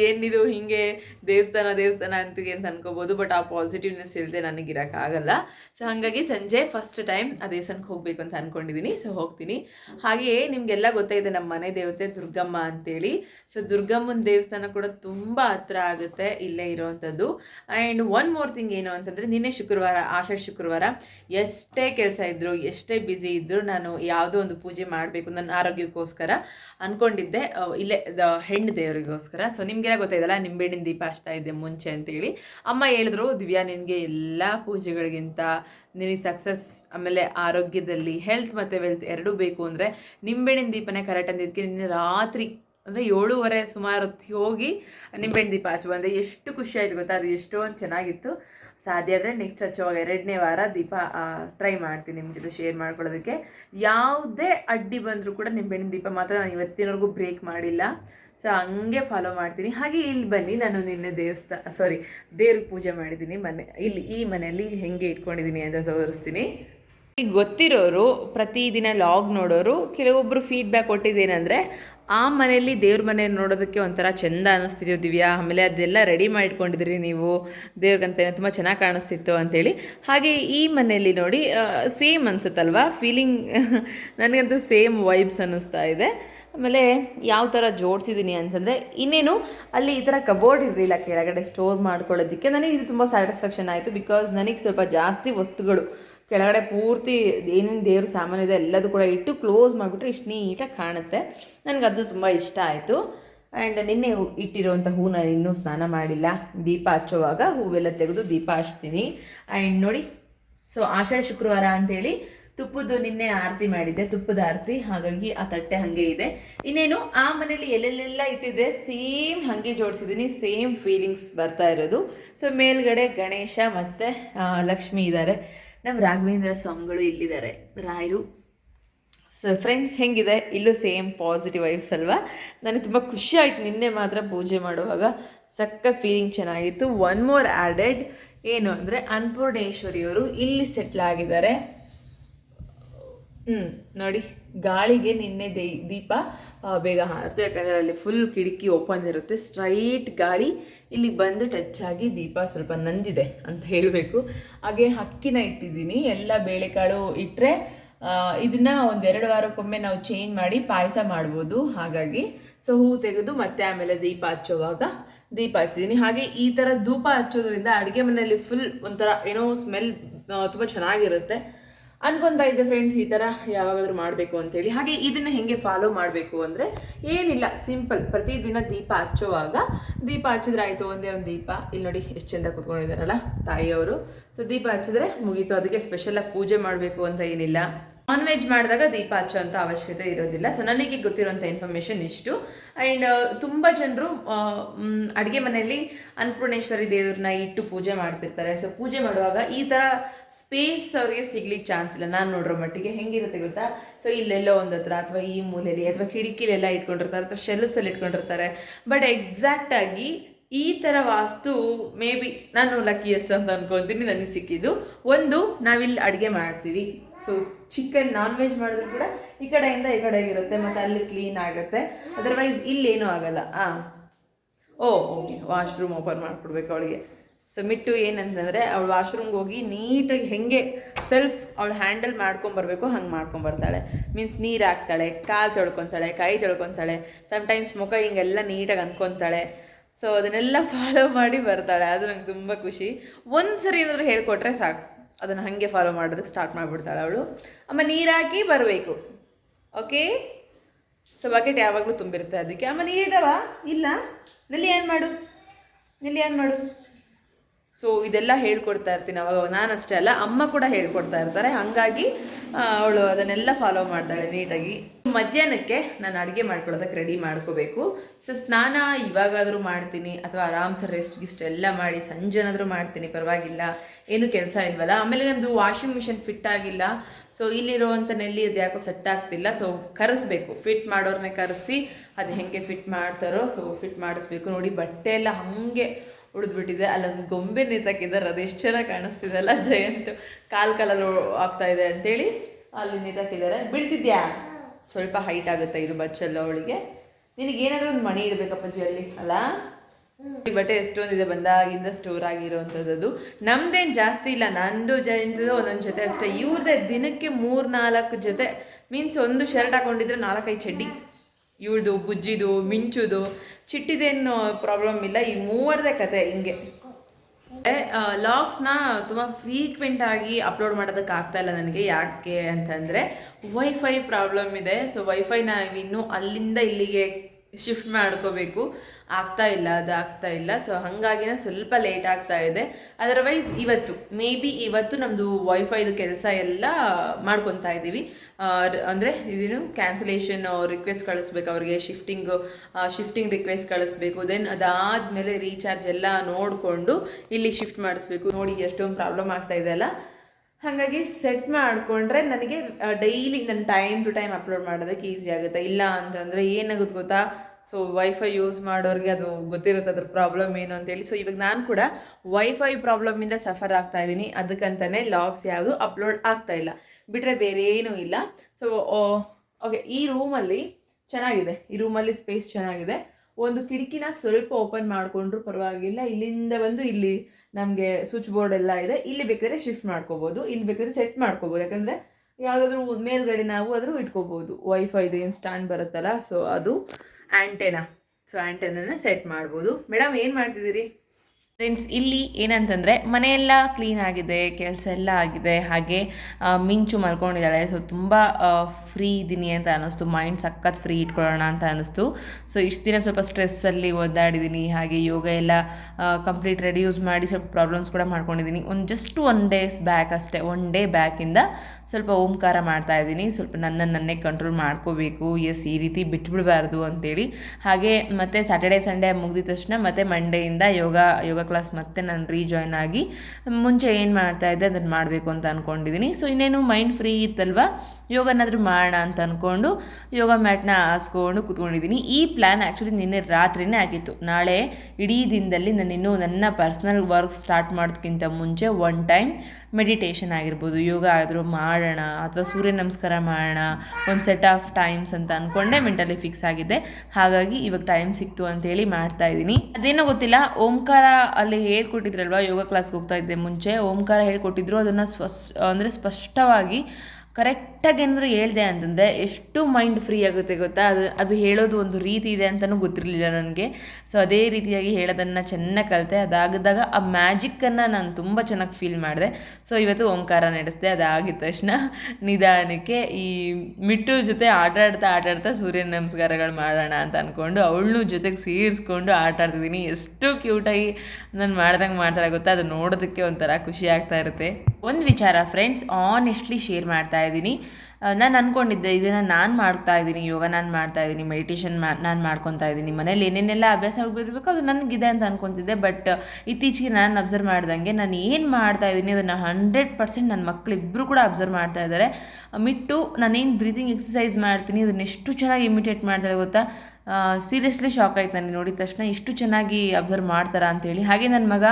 S1: ಏನಿದು ಹಿಂಗೆ ದೇವಸ್ಥಾನ ದೇವಸ್ಥಾನ ಅಂತಿಗೆ ಅಂತ ಅನ್ಕೋಬೋದು. ಬಟ್ ಆ ಪಾಸಿಟಿವ್ನೆಸ್ ಇಲ್ಲದೆ ನನಗಿರೋಕ್ಕಾಗಲ್ಲ ಸೊ ಹಾಗಾಗಿ ಸಂಜೆ ಫಸ್ಟ್ ಟೈಮ್ ಆ ದೇವಸ್ಥಾನಕ್ಕೆ ಹೋಗಬೇಕು ಅಂತ ಅಂದ್ಕೊಂಡಿದ್ದೀನಿ ಸೊ ಹೋಗ್ತೀನಿ. ಹಾಗೆಯೇ ನಿಮಗೆಲ್ಲ ಗೊತ್ತಾಗಿದೆ ನಮ್ಮ ಮನೆ ದೇವತೆ ದುರ್ಗಮ್ಮ ಅಂತೇಳಿ. ಸೊ ದುರ್ಗಮ್ಮನ ದೇವಸ್ಥಾನ ಕೂಡ ತುಂಬ ಹತ್ರ ಆಗುತ್ತೆ. ಇಲ್ಲೇ ಇರೋವಂಥದ್ದು ಆ್ಯಂಡ್ ಒನ್ ಮೋರ್ ಥಿಂಗ್ ಏನು ಅಂತಂದರೆ, ನಿನ್ನೆ ಶುಕ್ರವಾರ, ಆಷಾಢ ಶುಕ್ರವಾರ ಎಷ್ಟೇ ಕೆಲಸ ಇದ್ದರೂ ಎಷ್ಟೇ ಬ್ಯುಸಿ ಇದ್ದರೂ ನಾನು ಯಾವುದೋ ಒಂದು ಪೂಜೆ ಮಾಡಬೇಕು ನನ್ನ ಆರೋಗ್ಯಕ್ಕೋಸ್ಕರ ಅಂದ್ಕೊಂಡಿದ್ದೆ ಇಲ್ಲೇ ದ, ಹೆಣ್ಣು ದೇವರಿಗೋಸ್ಕರ. ಸೊ ನಿಮಗೆಲ್ಲ ಗೊತ್ತಾಯ್ತಲ್ಲ ನಿಂಬೆಹಣ್ಣಿನ ದೀಪ ಹಚ್ತಾ ಇದ್ದೆ ಮುಂಚೆ ಅಂತೇಳಿ. ಅಮ್ಮ ಹೇಳಿದ್ರು, ದಿವ್ಯಾ ನಿನಗೆ ಎಲ್ಲ ಪೂಜೆಗಳಿಗಿಂತ ನಿನಗೆ ಸಕ್ಸಸ್ ಆಮೇಲೆ ಆರೋಗ್ಯದಲ್ಲಿ ಹೆಲ್ತ್ ಮತ್ತು ವೆಲ್ತ್ ಎರಡೂ ಬೇಕು ಅಂದರೆ ನಿಂಬೆಣ್ಣಿನ ದೀಪನೇ ಕರೆಕ್ಟ್ ಅಂದಿದ್ದಕ್ಕೆ ನಿನ್ನೆ ರಾತ್ರಿ, ಅಂದರೆ ಏಳುವರೆ ಸುಮಾರು ಹೋಗಿ ನಿಂಬೆಹಣ್ಣು ದೀಪ ಹಚ್ಚು ಬಂದೆ ಎಷ್ಟು ಖುಷಿ ಗೊತ್ತಾ? ಅದು ಎಷ್ಟೊಂದು ಚೆನ್ನಾಗಿತ್ತು. ಸಾಧ್ಯ ಆದರೆ ನೆಕ್ಸ್ಟ್ ಹಚ್ಚುವಾಗ ಎರಡನೇ ವಾರ ದೀಪ ಟ್ರೈ ಮಾಡ್ತೀನಿ ನಿಮ್ಮ ಜೊತೆ ಶೇರ್ ಮಾಡ್ಕೊಳ್ಳೋದಕ್ಕೆ. ಯಾವುದೇ ಅಡ್ಡಿ ಬಂದರೂ ಕೂಡ ನಿಂಬೆಹಣ್ಣಿನ ದೀಪ ಮಾತ್ರ ನಾನು ಇವತ್ತಿನವರೆಗೂ ಬ್ರೇಕ್ ಮಾಡಿಲ್ಲ. ಸೊ ಹಂಗೆ ಫಾಲೋ ಮಾಡ್ತೀನಿ. ಹಾಗೆ ಇಲ್ಲಿ ಬನ್ನಿ, ನಾನು ನಿನ್ನೆ ದೇವಸ್ಥಾನ ಸಾರಿ ದೇವ್ರಿಗೆ ಪೂಜೆ ಮಾಡಿದ್ದೀನಿ. ಮನೆ ಇಲ್ಲಿ ಈ ಮನೆಯಲ್ಲಿ ಹೆಂಗೆ ಇಟ್ಕೊಂಡಿದ್ದೀನಿ ಅಂತ ತೋರಿಸ್ತೀನಿ. ಗೊತ್ತಿರೋರು ಪ್ರತಿದಿನ ಲಾಗ್ ನೋಡೋರು ಕೆಲವೊಬ್ಬರು ಫೀಡ್ಬ್ಯಾಕ್ ಕೊಟ್ಟಿದ್ದೇನೆಂದರೆ ಆ ಮನೆಯಲ್ಲಿ ದೇವ್ರ ಮನೆ ನೋಡೋದಕ್ಕೆ ಒಂಥರ ಚೆಂದ ಅನ್ನಿಸ್ತಿದ್ಯೋ ದಿವ್ಯಾ? ಆಮೇಲೆ ಅದೆಲ್ಲ ರೆಡಿ ಮಾಡಿಟ್ಕೊಂಡಿದ್ರಿ ನೀವು. ದೇವ್ರಿಗಂತ ತುಂಬ ಚೆನ್ನಾಗಿ ಕಾಣಿಸ್ತಿತ್ತು ಅಂಥೇಳಿ ಹಾಗೆ ಈ ಮನೆಯಲ್ಲಿ ನೋಡಿ ಸೇಮ್ ಅನಿಸುತ್ತಲ್ವಾ? ಫೀಲಿಂಗ್ ನನಗಂತೂ ಸೇಮ್ ವೈಬ್ಸ್ ಅನ್ನಿಸ್ತಾ ಇದೆ. ಆಮೇಲೆ ಯಾವ ಥರ ಜೋಡಿಸಿದ್ದೀನಿ ಅಂತಂದರೆ, ಇನ್ನೇನು ಅಲ್ಲಿ ಈ ಥರ ಕಬೋರ್ಡ್ ಇರಲಿಲ್ಲ ಕೆಳಗಡೆ ಸ್ಟೋರ್ ಮಾಡ್ಕೊಳ್ಳೋದಕ್ಕೆ. ನನಗೆ ಇದು ತುಂಬ ಸ್ಯಾಟಿಸ್ಫ್ಯಾಕ್ಷನ್ ಆಯಿತು ಬಿಕಾಸ್ ನನಗೆ ಸ್ವಲ್ಪ ಜಾಸ್ತಿ ವಸ್ತುಗಳು ಕೆಳಗಡೆ ಪೂರ್ತಿ ಏನೇನು ದೇವ್ರ ಸಾಮಾನು ಇದೆ ಎಲ್ಲದೂ ಕೂಡ ಇಟ್ಟು ಕ್ಲೋಸ್ ಮಾಡಿಬಿಟ್ರೆ ಇಷ್ಟು ನೀಟಾಗಿ ಕಾಣುತ್ತೆ. ನನಗೆ ಅದು ತುಂಬ ಇಷ್ಟ ಆಯಿತು. ಆ್ಯಂಡ್ ನಿನ್ನೆ ಇಟ್ಟಿರೋವಂಥ ಹೂ ನಾನು ಇನ್ನೂ ಸ್ನಾನ ಮಾಡಿಲ್ಲ. ದೀಪ ಹಚ್ಚುವಾಗ ಹೂವೆಲ್ಲ ತೆಗೆದು ದೀಪ ಹಚ್ತೀನಿ. ಆ್ಯಂಡ್ ನೋಡಿ ಸೊ ಆಷಾಢ ಶುಕ್ರವಾರ ಅಂತೇಳಿ ತುಪ್ಪದ್ದು ನಿನ್ನೆ ಆರತಿ ಮಾಡಿದ್ದೆ. ತುಪ್ಪದ ಆರತಿ, ಹಾಗಾಗಿ ಆ ತಟ್ಟೆ ಹಾಗೆ ಇದೆ. ಇನ್ನೇನು, ಆ ಮನೇಲಿ ಎಲ್ಲೆಲ್ಲೆಲ್ಲ ಇಟ್ಟಿದ್ದೆ ಸೇಮ್ ಹಾಗೆ ಜೋಡಿಸಿದ್ದೀನಿ ಸೇಮ್ ಫೀಲಿಂಗ್ಸ್ ಬರ್ತಾ ಇರೋದು. ಸೊ ಮೇಲ್ಗಡೆ ಗಣೇಶ ಮತ್ತು ಲಕ್ಷ್ಮಿ ಇದ್ದಾರೆ ನಮ್ಮ ರಾಘವೇಂದ್ರ ಸ್ವಾಮಿಗಳು ಇಲ್ಲಿದ್ದಾರೆ. ರಾಯರು, ಸೊ ಫ್ರೆಂಡ್ಸ್ ಹೆಂಗಿದೆ? ಇಲ್ಲೂ ಸೇಮ್ ಪಾಸಿಟಿವ್ ವೈಬ್ಸ್ ಅಲ್ವಾ? ನನಗೆ ತುಂಬ ಖುಷಿ ಆಯಿತು ನಿನ್ನೆ ಮಾತ್ರ ಪೂಜೆ ಮಾಡುವಾಗ. ಸಖತ್ ಫೀಲಿಂಗ್ ಚೆನ್ನಾಗಿತ್ತು. ಒನ್ ಮೋರ್ ಆ್ಯಡೆಡ್ ಏನು ಅಂದರೆ ಅನ್ನಪೂರ್ಣೇಶ್ವರಿಯವರು ಇಲ್ಲಿ ಸೆಟ್ಲ್ ಆಗಿದ್ದಾರೆ. ಹ್ಞೂ ನೋಡಿ. ಗಾಳಿಗೆ ನಿನ್ನೆ ದೀಪ ಬೇಗ ಹಾರಿತು ಯಾಕಂದರೆ ಅಲ್ಲಿ ಫುಲ್ ಕಿಟಕಿ ಓಪನ್ ಇರುತ್ತೆ. ಸ್ಟ್ರೈಟ್ ಗಾಳಿ ಇಲ್ಲಿಗೆ ಬಂದು ಟಚ್ ಆಗಿ ದೀಪ ಸ್ವಲ್ಪ ನಂದಿದೆ ಅಂತ ಹೇಳಬೇಕು. ಹಾಗೆ ಅಕ್ಕಿನ ಇಟ್ಟಿದ್ದೀನಿ. ಎಲ್ಲ ಬೇಳೆಕಾಳು ಇಟ್ಟರೆ ಇದನ್ನ ಒಂದೆರಡು ವಾರಕ್ಕೊಮ್ಮೆ ನಾವು ಚೇಂಜ್ ಮಾಡಿ ಪಾಯಸ ಮಾಡ್ಬೋದು. ಹಾಗಾಗಿ ಸೊ ಹೂ ತೆಗೆದು ಮತ್ತೆ ಆಮೇಲೆ ದೀಪ ಹಚ್ಚೋವಾಗ ದೀಪ ಹಚ್ಚಿದ್ದೀನಿ. ಹಾಗೆ ಈ ಥರ ಧೂಪ ಹಚ್ಚೋದ್ರಿಂದ ಅಡುಗೆ ಮನೆಯಲ್ಲಿ ಫುಲ್ ಒಂಥರ ಏನೋ ಸ್ಮೆಲ್ ತುಂಬ ಚೆನ್ನಾಗಿರುತ್ತೆ. ಅನ್ಕೊಂತಾ ಇದ್ದೆ ಫ್ರೆಂಡ್ಸ್ ಈ ಥರ ಯಾವಾಗಾದರೂ ಮಾಡಬೇಕು ಅಂತೇಳಿ. ಹಾಗೆ ಇದನ್ನು ಹೆಂಗೆ ಫಾಲೋ ಮಾಡಬೇಕು ಅಂದರೆ ಏನಿಲ್ಲ ಸಿಂಪಲ್ ಪ್ರತಿದಿನ ದೀಪ ಹಚ್ಚುವಾಗ ದೀಪ ಹಚ್ಚಿದ್ರೆ ಆಯಿತು, ಒಂದೇ ಒಂದು ದೀಪ. ಇಲ್ಲಿ ನೋಡಿ, ಎಷ್ಟು ಚಂದ ಕೂತ್ಕೊಂಡಿದ್ದಾರಲ್ಲ ತಾಯಿಯವರು. ಸೊ ದೀಪ ಹಚ್ಚಿದ್ರೆ ಮುಗೀತು. ಅದಕ್ಕೆ ಸ್ಪೆಷಲಾಗಿ ಪೂಜೆ ಮಾಡಬೇಕು ಅಂತ ಏನಿಲ್ಲ. ನಾನ್ ವೆಜ್ ಮಾಡಿದಾಗ ದೀಪ ಹಚ್ಚುವಂಥ ಅವಶ್ಯಕತೆ ಇರೋದಿಲ್ಲ. ಸೊ ನನಗೆ ಗೊತ್ತಿರೋಂಥ ಇನ್ಫಾರ್ಮೇಷನ್ ಇಷ್ಟು. ಆ್ಯಂಡ್ ತುಂಬ ಜನರು ಅಡುಗೆ ಮನೆಯಲ್ಲಿ ಅನ್ನಪೂರ್ಣೇಶ್ವರಿ ದೇವ್ರನ್ನ ಇಟ್ಟು ಪೂಜೆ ಮಾಡ್ತಿರ್ತಾರೆ. ಸೊ ಪೂಜೆ ಮಾಡುವಾಗ ಈ ಥರ ಸ್ಪೇಸ್ ಅವರಿಗೆ ಸಿಗ್ಲಿಕ್ಕೆ ಚಾನ್ಸ್ ಇಲ್ಲ. ನಾನು ನೋಡಿರೋ ಮಟ್ಟಿಗೆ ಹೆಂಗಿರುತ್ತೆ ಗೊತ್ತಾ? ಸೊ ಇಲ್ಲೆಲ್ಲೋ ಒಂದು ಹತ್ರ ಅಥವಾ ಈ ಮೂಲೆಯಲ್ಲಿ ಅಥವಾ ಕಿಟಕಿಲೆಲ್ಲ ಇಟ್ಕೊಂಡಿರ್ತಾರೆ ಅಥವಾ ಶೆಲ್ಫ್ಸಲ್ಲಿ ಇಟ್ಕೊಂಡಿರ್ತಾರೆ. ಬಟ್ ಎಕ್ಸಾಕ್ಟಾಗಿ ಈ ಥರ ವಾಸ್ತು ಮೇ ಬಿ ನಾನು ಲಕ್ಕಿಯೆಸ್ಟ್ ಅಂತ ಅನ್ಕೊತೀನಿ, ನನಗೆ ಸಿಕ್ಕಿದ್ದು. ಒಂದು, ನಾವಿಲ್ಲಿ ಅಡುಗೆ ಮಾಡ್ತೀವಿ. ಸೊ ಚಿಕನ್ ನಾನ್ ವೆಜ್ ಮಾಡಿದ್ರು ಕೂಡ ಈ ಕಡೆಯಿಂದ ಈ ಕಡೆಗಿರುತ್ತೆ, ಮತ್ತು ಅಲ್ಲಿ ಕ್ಲೀನ್ ಆಗುತ್ತೆ. ಅದರ್ವೈಸ್ ಇಲ್ಲೇನೂ ಆಗಲ್ಲ. ಹಾಂ ಓ ಓಕೆ ವಾಶ್ರೂಮ್ ಓಪನ್ ಮಾಡಿಕೊಡ್ಬೇಕು ಅವಳಿಗೆ. ಸೊ ಮಿಟ್ಟು ಏನಂತಂದರೆ ಅವಳು ವಾಶ್ರೂಮ್ಗೆ ಹೋಗಿ ನೀಟಾಗಿ ಹೆಂಗೆ ಸೆಲ್ಫ್ ಅವಳು ಹ್ಯಾಂಡಲ್ ಮಾಡ್ಕೊಂಬರ್ಬೇಕು ಹಂಗೆ ಮಾಡ್ಕೊಂಬರ್ತಾಳೆ ಮೀನ್ಸ್ ನೀರು ಹಾಕ್ತಾಳೆ, ಕಾಲು ತೊಳ್ಕೊತಾಳೆ, ಕೈ ತೊಳ್ಕೊತಾಳೆ ಸಮ್ಟೈಮ್ಸ್ ಮುಖ ಹಿಂಗೆಲ್ಲ ನೀಟಾಗಿ ಅನ್ಕೊತಾಳೆ ಸೊ ಅದನ್ನೆಲ್ಲ ಫಾಲೋ ಮಾಡಿ ಬರ್ತಾಳೆ. ಅದು ನಂಗೆ ತುಂಬ ಖುಷಿ. ಒಂದು ಸರಿ ಏನಾದರೂ ಹೇಳ್ಕೊಟ್ರೆ ಸಾಕು. ಅದನ್ನು ಹಾಗೆ ಫಾಲೋ ಮಾಡೋದಕ್ಕೆ ಸ್ಟಾರ್ಟ್ ಮಾಡಿಬಿಡ್ತಾಳೆ ಅವಳು. ಅಮ್ಮ ನೀರಾಕಿ ಬರಬೇಕು. ಓಕೆ ಸೊ ಬಕೆಟ್ ಯಾವಾಗಲೂ ತುಂಬಿರುತ್ತೆ ಅದಕ್ಕೆ. ಅಮ್ಮ, ನೀರಿದಾವ? ಇಲ್ಲ. ನಲ್ಲಿ ಏನು ಮಾಡು? ನಲ್ಲಿ ಏನು ಮಾಡು? ಸೊ ಇದೆಲ್ಲ ಹೇಳ್ಕೊಡ್ತಾ ಇರ್ತೀನಿ ಅವಾಗ ನಾನು ಅಷ್ಟೇ ಅಲ್ಲ, ಅಮ್ಮ ಕೂಡ ಹೇಳ್ಕೊಡ್ತಾ ಇರ್ತಾರೆ. ಹಾಗಾಗಿ ಅವಳು ಅದನ್ನೆಲ್ಲ ಫಾಲೋ ಮಾಡ್ತಾಳೆ ನೀಟಾಗಿ ಮಧ್ಯಾಹ್ನಕ್ಕೆ ನಾನು ಅಡುಗೆ ಮಾಡ್ಕೊಳ್ಳೋದಕ್ಕೆ ರೆಡಿ ಮಾಡ್ಕೋಬೇಕು. ಸೊ ಸ್ನಾನ ಇವಾಗಾದರೂ ಮಾಡ್ತೀನಿ, ಅಥವಾ ಆರಾಮ್ಸೆ ರೆಸ್ಟ್ ಗಿಸ್ಟ್ ಎಲ್ಲ ಮಾಡಿ, ಸಂಜೆನಾದರೂ ಮಾಡ್ತೀನಿ, ಪರವಾಗಿಲ್ಲ. ಏನು ಕೆಲಸ ಇಲ್ವಲ್ಲ? ಆಮೇಲೆ ನಮ್ಮದು ವಾಷಿಂಗ್ ಮಿಷಿನ್ ಫಿಟ್ ಆಗಿಲ್ಲ. ಸೊ ಇಲ್ಲಿರುವಂಥ ನೆಲ್ಲಿ ಅದು ಯಾಕೋ ಸೆಟ್ ಆಗ್ತಿಲ್ಲ. ಸೊ ಕರೆಸ್ಬೇಕು. ಫಿಟ್ ಮಾಡೋರನ್ನೇ ಕರೆಸಿ, ಅದು ಹೆಂಗೆ ಫಿಟ್ ಮಾಡ್ತಾರೋ ಸೊ ಫಿಟ್ ಮಾಡಿಸ್ಬೇಕು. ನೋಡಿ, ಬಟ್ಟೆ ಎಲ್ಲ ಹಾಗೆ ಉಳಿದ್ಬಿಟ್ಟಿದೆ ಅಲ್ಲೊಂದು ಗೊಂಬೆ ನೇತಾಕಿದ್ದಾರೆ ಅದು ಎಷ್ಟು ಚೆನ್ನಾಗಿ ಕಾಣಿಸ್ತಿದೆಲ್ಲ ಜಯಂತ್. ಕಾಲು ಕಾಲಲ್ಲಿ ಆಗ್ತಾ ಇದೆ ಅಂತೇಳಿ ಅಲ್ಲಿ ನೇತಾಕಿದ್ದಾರೆ. ಬೀಳ್ತಿದ್ಯಾ? ಸ್ವಲ್ಪ ಹೈಟ್ ಆಗುತ್ತೆ, ಇದು ಬಚ್ಚಲ್ಲ ಅವಳಿಗೆ. ನಿನಗೆ ಏನಾದರೂ ಒಂದು ಮಣಿ ಇಡಬೇಕಪ್ಪ ಅಲ್ಲಿ, ಅಲ್ಲ? ಈ ಬಟ್ಟೆ ಎಷ್ಟೊಂದಿದೆ ಬಂದಾಗಿಂದ ಸ್ಟೋರ್ ಆಗಿರೋವಂಥದ್ದು ನಮ್ದೇನು ಜಾಸ್ತಿ ಇಲ್ಲ. ನಂದು ಜಯಂತದ ಒಂದೊಂದು ಜೊತೆ ಅಷ್ಟೇ. ಇವ್ರದ್ದೇ ದಿನಕ್ಕೆ ಮೂರು ನಾಲ್ಕು ಜೊತೆ. ಮೀನ್ಸ್ ಒಂದು ಶರ್ಟ್ ಹಾಕೊಂಡಿದ್ರೆ ನಾಲ್ಕೈದು ಚಡ್ಡಿ. ಇವಳ್ದು, ಬುಜ್ಜಿದು, ಮಿಂಚುದು, ಚಿಟ್ಟಿದೇನು ಪ್ರಾಬ್ಲಮ್ ಇಲ್ಲ. ಈ ಮೂವರದೇ ಕತೆ ಹಿಂಗೆ. ಲಾಗ್ಸ್ನ ತುಂಬ ಫ್ರೀಕ್ವೆಂಟ್ ಆಗಿ ಅಪ್ಲೋಡ್ ಮಾಡೋದಕ್ಕೆ ಆಗ್ತಾ ಇಲ್ಲ ನನಗೆ. ಯಾಕೆ ಅಂತಂದರೆ ವೈಫೈ ಪ್ರಾಬ್ಲಮ್ ಇದೆ. ಸೊ ವೈಫೈ ಇನ್ನೂ ಅಲ್ಲಿಂದ ಇಲ್ಲಿಗೆ ಶಿಫ್ಟ್ ಮಾಡ್ಕೋಬೇಕು. ಆಗ್ತಾ ಇಲ್ಲ, ಅದು ಆಗ್ತಾ ಇಲ್ಲ. ಸೊ ಹಾಗಾಗಿನೇ ಸ್ವಲ್ಪ ಲೇಟ್ ಆಗ್ತಾ ಇದೆ. ಅದರ್ವೈಸ್ ಇವತ್ತು ಮೇ ಬಿ ಇವತ್ತು ನಮ್ಮದು ವೈಫೈದು ಕೆಲಸ ಎಲ್ಲ ಮಾಡ್ಕೊತಾ ಇದ್ದೀವಿ. ಅಂದರೆ ಇದೇನು ಕ್ಯಾನ್ಸಲೇಷನ್ ರಿಕ್ವೆಸ್ಟ್ ಕಳಿಸ್ಬೇಕು, ಅವ್ರಿಗೆ ಶಿಫ್ಟಿಂಗು ಶಿಫ್ಟಿಂಗ್ ರಿಕ್ವೆಸ್ಟ್ ಕಳಿಸ್ಬೇಕು. ದೆನ್ ಅದಾದಮೇಲೆ ರೀಚಾರ್ಜ್ ಎಲ್ಲ ನೋಡಿಕೊಂಡು ಇಲ್ಲಿ ಶಿಫ್ಟ್ ಮಾಡಿಸ್ಬೇಕು. ನೋಡಿ, ಎಷ್ಟೊಂದು ಪ್ರಾಬ್ಲಮ್ ಆಗ್ತಾ ಇದೆ ಅಲ್ಲ? ಹಾಗಾಗಿ ಸೆಟ್ ಮಾಡಿಕೊಂಡ್ರೆ ನನಗೆ ಡೈಲಿ ನನ್ನ ಟೈಮ್ ಟು ಟೈಮ್ ಅಪ್ಲೋಡ್ ಮಾಡೋದಕ್ಕೆ ಈಸಿ ಆಗುತ್ತೆ. ಇಲ್ಲ ಅಂತಂದರೆ ಏನಾಗುತ್ತೆ ಗೊತ್ತಾ? ಸೊ ವೈಫೈ ಯೂಸ್ ಮಾಡೋರಿಗೆ ಅದು ಗೊತ್ತಿರುತ್ತೆ ಅದ್ರ ಪ್ರಾಬ್ಲಮ್ ಏನು ಅಂತೇಳಿ. ಸೊ ಇವಾಗ ನಾನು ಕೂಡ ವೈಫೈ ಪ್ರಾಬ್ಲಮಿಂದ ಸಫರ್ ಆಗ್ತಾ ಇದ್ದೀನಿ. ಅದಕ್ಕಂತಲೇ ಲಾಗ್ಸ್ ಯಾವುದು ಅಪ್ಲೋಡ್ ಆಗ್ತಾ ಇಲ್ಲ. ಬಿಟ್ಟರೆ ಬೇರೆ ಏನೂ ಇಲ್ಲ. ಸೊ ಓಕೆ ಈ ರೂಮಲ್ಲಿ ಚೆನ್ನಾಗಿದೆ. ಈ ರೂಮಲ್ಲಿ ಸ್ಪೇಸ್ ಚೆನ್ನಾಗಿದೆ. ಒಂದು ಕಿಟಕಿನ ಸ್ವಲ್ಪ ಓಪನ್ ಮಾಡಿಕೊಂಡ್ರು ಪರವಾಗಿಲ್ಲ. ಇಲ್ಲಿಂದ ಬಂದು ಇಲ್ಲಿ ನಮಗೆ ಸ್ವಿಚ್ ಬೋರ್ಡ್ ಎಲ್ಲ ಇದೆ. ಇಲ್ಲಿ ಬೇಕಾದ್ರೆ ಶಿಫ್ಟ್ ಮಾಡ್ಕೋಬೋದು. ಇಲ್ಲಿ ಬೇಕಾದ್ರೆ ಸೆಟ್ ಮಾಡ್ಕೋಬೋದು. ಯಾಕಂದರೆ ಯಾವುದಾದ್ರೂ ಮೇಲ್ಗಡೆ ನಾವು ಆದರೂ ಇಟ್ಕೋಬೋದು. ವೈಫೈದು ಏನು ಸ್ಟ್ಯಾಂಡ್ ಬರುತ್ತಲ್ಲ ಸೊ ಅದು ಆ್ಯಂಟೆನಾ ಸೊ ಆ್ಯಂಟೆನನ್ನು ಸೆಟ್ ಮಾಡ್ಬೋದು. ಮೇಡಮ್ ಏನು ಮಾಡ್ತಿದ್ದೀರಿ? ಫ್ರೆಂಡ್ಸ್ ಇಲ್ಲಿ ಏನಂತಂದರೆ ಮನೆಯೆಲ್ಲ ಕ್ಲೀನ್ ಆಗಿದೆ, ಕೆಲಸ ಎಲ್ಲ ಆಗಿದೆ, ಹಾಗೆ ಮಿಂಚು ಮಲ್ಕೊಂಡಿದ್ದಾಳೆ. ಸೊ ತುಂಬ ಫ್ರೀ ಇದ್ದೀನಿ ಅಂತ ಅನ್ನಿಸ್ತು. ಮೈಂಡ್ ಸಖತ್ ಫ್ರೀ ಇಟ್ಕೊಳ್ಳೋಣ ಅಂತ ಅನ್ನಿಸ್ತು. ಸೊ ಇಷ್ಟು ದಿನ ಸ್ವಲ್ಪ ಸ್ಟ್ರೆಸ್ಸಲ್ಲಿ ಒದ್ದಾಡಿದ್ದೀನಿ ಹಾಗೆ ಯೋಗ ಎಲ್ಲ ಕಂಪ್ಲೀಟ್ ರೆಡ್ಯೂಸ್ ಮಾಡಿ ಸ್ವಲ್ಪ ಪ್ರಾಬ್ಲಮ್ಸ್ ಕೂಡ ಮಾಡ್ಕೊಂಡಿದ್ದೀನಿ ಒಂದು ಜಸ್ಟ್ ಒನ್ ಡೇಸ್ ಬ್ಯಾಕ್ ಅಷ್ಟೇ. ಒನ್ ಡೇ ಬ್ಯಾಕಿಂದ ಸ್ವಲ್ಪ ಓಂಕಾರ ಮಾಡ್ತಾ ಇದ್ದೀನಿ ಸ್ವಲ್ಪ ನನ್ನನ್ನು ನನ್ನೇ ಕಂಟ್ರೋಲ್ ಮಾಡ್ಕೋಬೇಕು. ಎಸ್ ಈ ರೀತಿ ಬಿಟ್ಬಿಡಬಾರ್ದು ಅಂತೇಳಿ. ಹಾಗೆ ಮತ್ತೆ ಸ್ಯಾಟರ್ಡೇ ಸಂಡೇ ಮುಗಿದ ತಕ್ಷಣ ಮತ್ತೆ ಮಂಡೆಯಿಂದ ಯೋಗ ಯೋಗ ಕ್ಲಾಸ್ ಮತ್ತೆ ನಾನು ರೀಜಾಯ್ನ್ ಆಗಿ ಮುಂಚೆ ಏನು ಮಾಡ್ತಾ ಇದ್ದೆ ಅದನ್ನು ಮಾಡಬೇಕು ಅಂತ ಅಂದ್ಕೊಂಡಿದ್ದೀನಿ ಸೊ ಇನ್ನೇನು ಮೈಂಡ್ ಫ್ರೀ ಇತ್ತಲ್ವ? ಯೋಗನಾದರೂ ಮಾಡೋಣ ಅಂತ ಅಂದ್ಕೊಂಡು ಯೋಗ ಮ್ಯಾಟ್ನ ಹಾಸ್ಕೊಂಡು ಕೂತ್ಕೊಂಡಿದ್ದೀನಿ ಈ ಪ್ಲ್ಯಾನ್ ಆ್ಯಕ್ಚುಲಿ ನಿನ್ನೆ ರಾತ್ರಿನೇ ಆಗಿತ್ತು. ನಾಳೆ ಇಡೀ ದಿನದಲ್ಲಿ ನಾನು ಇನ್ನೂ ನನ್ನ ಪರ್ಸ್ನಲ್ ವರ್ಕ್ ಸ್ಟಾರ್ಟ್ ಮಾಡೋದಕ್ಕಿಂತ ಮುಂಚೆ ಒನ್ ಟೈಮ್ ಮೆಡಿಟೇಷನ್ ಆಗಿರ್ಬೋದು, ಯೋಗ ಆದರೂ ಮಾಡೋಣ ಅಥವಾ ಸೂರ್ಯ ನಮಸ್ಕಾರ ಮಾಡೋಣ, ಒಂದು ಸೆಟ್ ಆಫ್ ಟೈಮ್ಸ್ ಅಂತ ಅಂದ್ಕೊಂಡೆ ಮೆಂಟಲಿ ಫಿಕ್ಸ್ ಆಗಿದೆ ಹಾಗಾಗಿ ಇವಾಗ ಟೈಮ್ ಸಿಕ್ತು ಅಂತೇಳಿ ಮಾಡ್ತಾ ಇದ್ದೀನಿ. ಅದೇನೋ ಗೊತ್ತಿಲ್ಲ, ಓಂಕಾರ ಅಲ್ಲಿ ಹೇಳ್ಕೊಟ್ಟಿದ್ರಲ್ವ, ಯೋಗ ಕ್ಲಾಸ್ಗೆ ಹೋಗ್ತಾ ಇದ್ದೆ ಮುಂಚೆ, ಓಂಕಾರ ಹೇಳ್ಕೊಟ್ಟಿದ್ರು, ಅದನ್ನು ಸ್ವಸ್ ಅಂದರೆ ಸ್ಪಷ್ಟವಾಗಿ ಕರೆಕ್ಟಾಗಿ ಏನಾದರೂ ಹೇಳಿದೆ ಅಂತಂದರೆ ಎಷ್ಟು ಮೈಂಡ್ ಫ್ರೀ ಆಗುತ್ತೆ ಗೊತ್ತಾ? ಅದು ಅದು ಹೇಳೋದು ಒಂದು ರೀತಿ ಇದೆ ಅಂತಲೂ ಗೊತ್ತಿರಲಿಲ್ಲ ನನಗೆ. ಸೊ ಅದೇ ರೀತಿಯಾಗಿ ಹೇಳೋದನ್ನು ಚೆನ್ನಾಗಿ ಕಲಿತೆ. ಅದಾಗದಾಗ ಆ ಮ್ಯಾಜಿಕ್ಕನ್ನು ನಾನು ತುಂಬ ಚೆನ್ನಾಗಿ ಫೀಲ್ ಮಾಡಿದೆ. ಸೊ ಇವತ್ತು ಓಂಕಾರ ನಡೆಸಿದೆ. ಅದಾಗಿದ ತಕ್ಷಣ ನಿಧಾನಕ್ಕೆ ಈ ಮಿಟ್ಟು ಜೊತೆ ಆಟ ಆಡ್ತಾ ಆಟ ಆಡ್ತಾ ಸೂರ್ಯ ನಮಸ್ಕಾರಗಳು ಮಾಡೋಣ ಅಂತ ಅಂದ್ಕೊಂಡು ಅವಳನ್ನೂ ಜೊತೆಗೆ ಸೇರಿಸ್ಕೊಂಡು ಆಟ ಆಡ್ತಿದ್ದೀನಿ. ಎಷ್ಟು ಕ್ಯೂಟಾಗಿ ನಾನು ಮಾಡ್ದಂಗೆ ಮಾಡ್ತಾರೆ ಗೊತ್ತಾ? ಅದು ನೋಡೋದಕ್ಕೆ ಒಂಥರ ಖುಷಿ ಆಗ್ತಾ ಇರುತ್ತೆ. ಒಂದು ವಿಚಾರ ಫ್ರೆಂಡ್ಸ್ ಆನೆಸ್ಟ್ಲಿ ಶೇರ್ ಮಾಡ್ತಾ ಇದ್ದೀನಿ ನಾನು ಅಂದ್ಕೊಂಡಿದ್ದೆ ಇದನ್ನು ನಾನು ಮಾಡ್ತಾ ಇದ್ದೀನಿ ಯೋಗ ನಾನು ಮಾಡ್ತಾ ಇದ್ದೀನಿ ಮೆಡಿಟೇಷನ್ ಮಾ, ನಾನು ಮಾಡ್ಕೊತಾ ಇದ್ದೀನಿ ಮನೇಲಿ ಏನೇನೆಲ್ಲ ಅಭ್ಯಾಸ ಬಿಡಬೇಕು ಅದು ನನಗಿದೆ ಅಂತ ಅಂದ್ಕೊತಿದ್ದೆ ಬಟ್ ಇತ್ತೀಚೆಗೆ ನಾನು ಅಬ್ಸರ್ವ್ ಮಾಡ್ದಂಗೆ ನಾನು ಏನು ಮಾಡ್ತಾ ಇದ್ದೀನಿ ಅದನ್ನು ಹಂಡ್ರೆಡ್ ಪರ್ಸೆಂಟ್ ನನ್ನ ಮಕ್ಕಳಿಬ್ಬರು ಕೂಡ ಅಬ್ಸರ್ವ್ ಮಾಡ್ತಾ ಇದ್ದಾರೆ ಮಿಟ್ಟು ನಾನೇನು ಬ್ರೀತಿಂಗ್ ಎಕ್ಸಸೈಸ್ ಮಾಡ್ತೀನಿ ಅದನ್ನ ಎಷ್ಟು ಚೆನ್ನಾಗಿ ಇಮಿಟೇಟ್ ಮಾಡ್ತಾರೆ ಗೊತ್ತಾ? ಸೀರಿಯಸ್ಲಿ ಶಾಕ್ ಆಯ್ತು ನನಗೆ ನೋಡಿದ ತಕ್ಷಣ. ಇಷ್ಟು ಚೆನ್ನಾಗಿ ಅಬ್ಸರ್ವ್ ಮಾಡ್ತಾರಾ ಅಂತೇಳಿ. ಹಾಗೆ ನನ್ನ ಮಗ,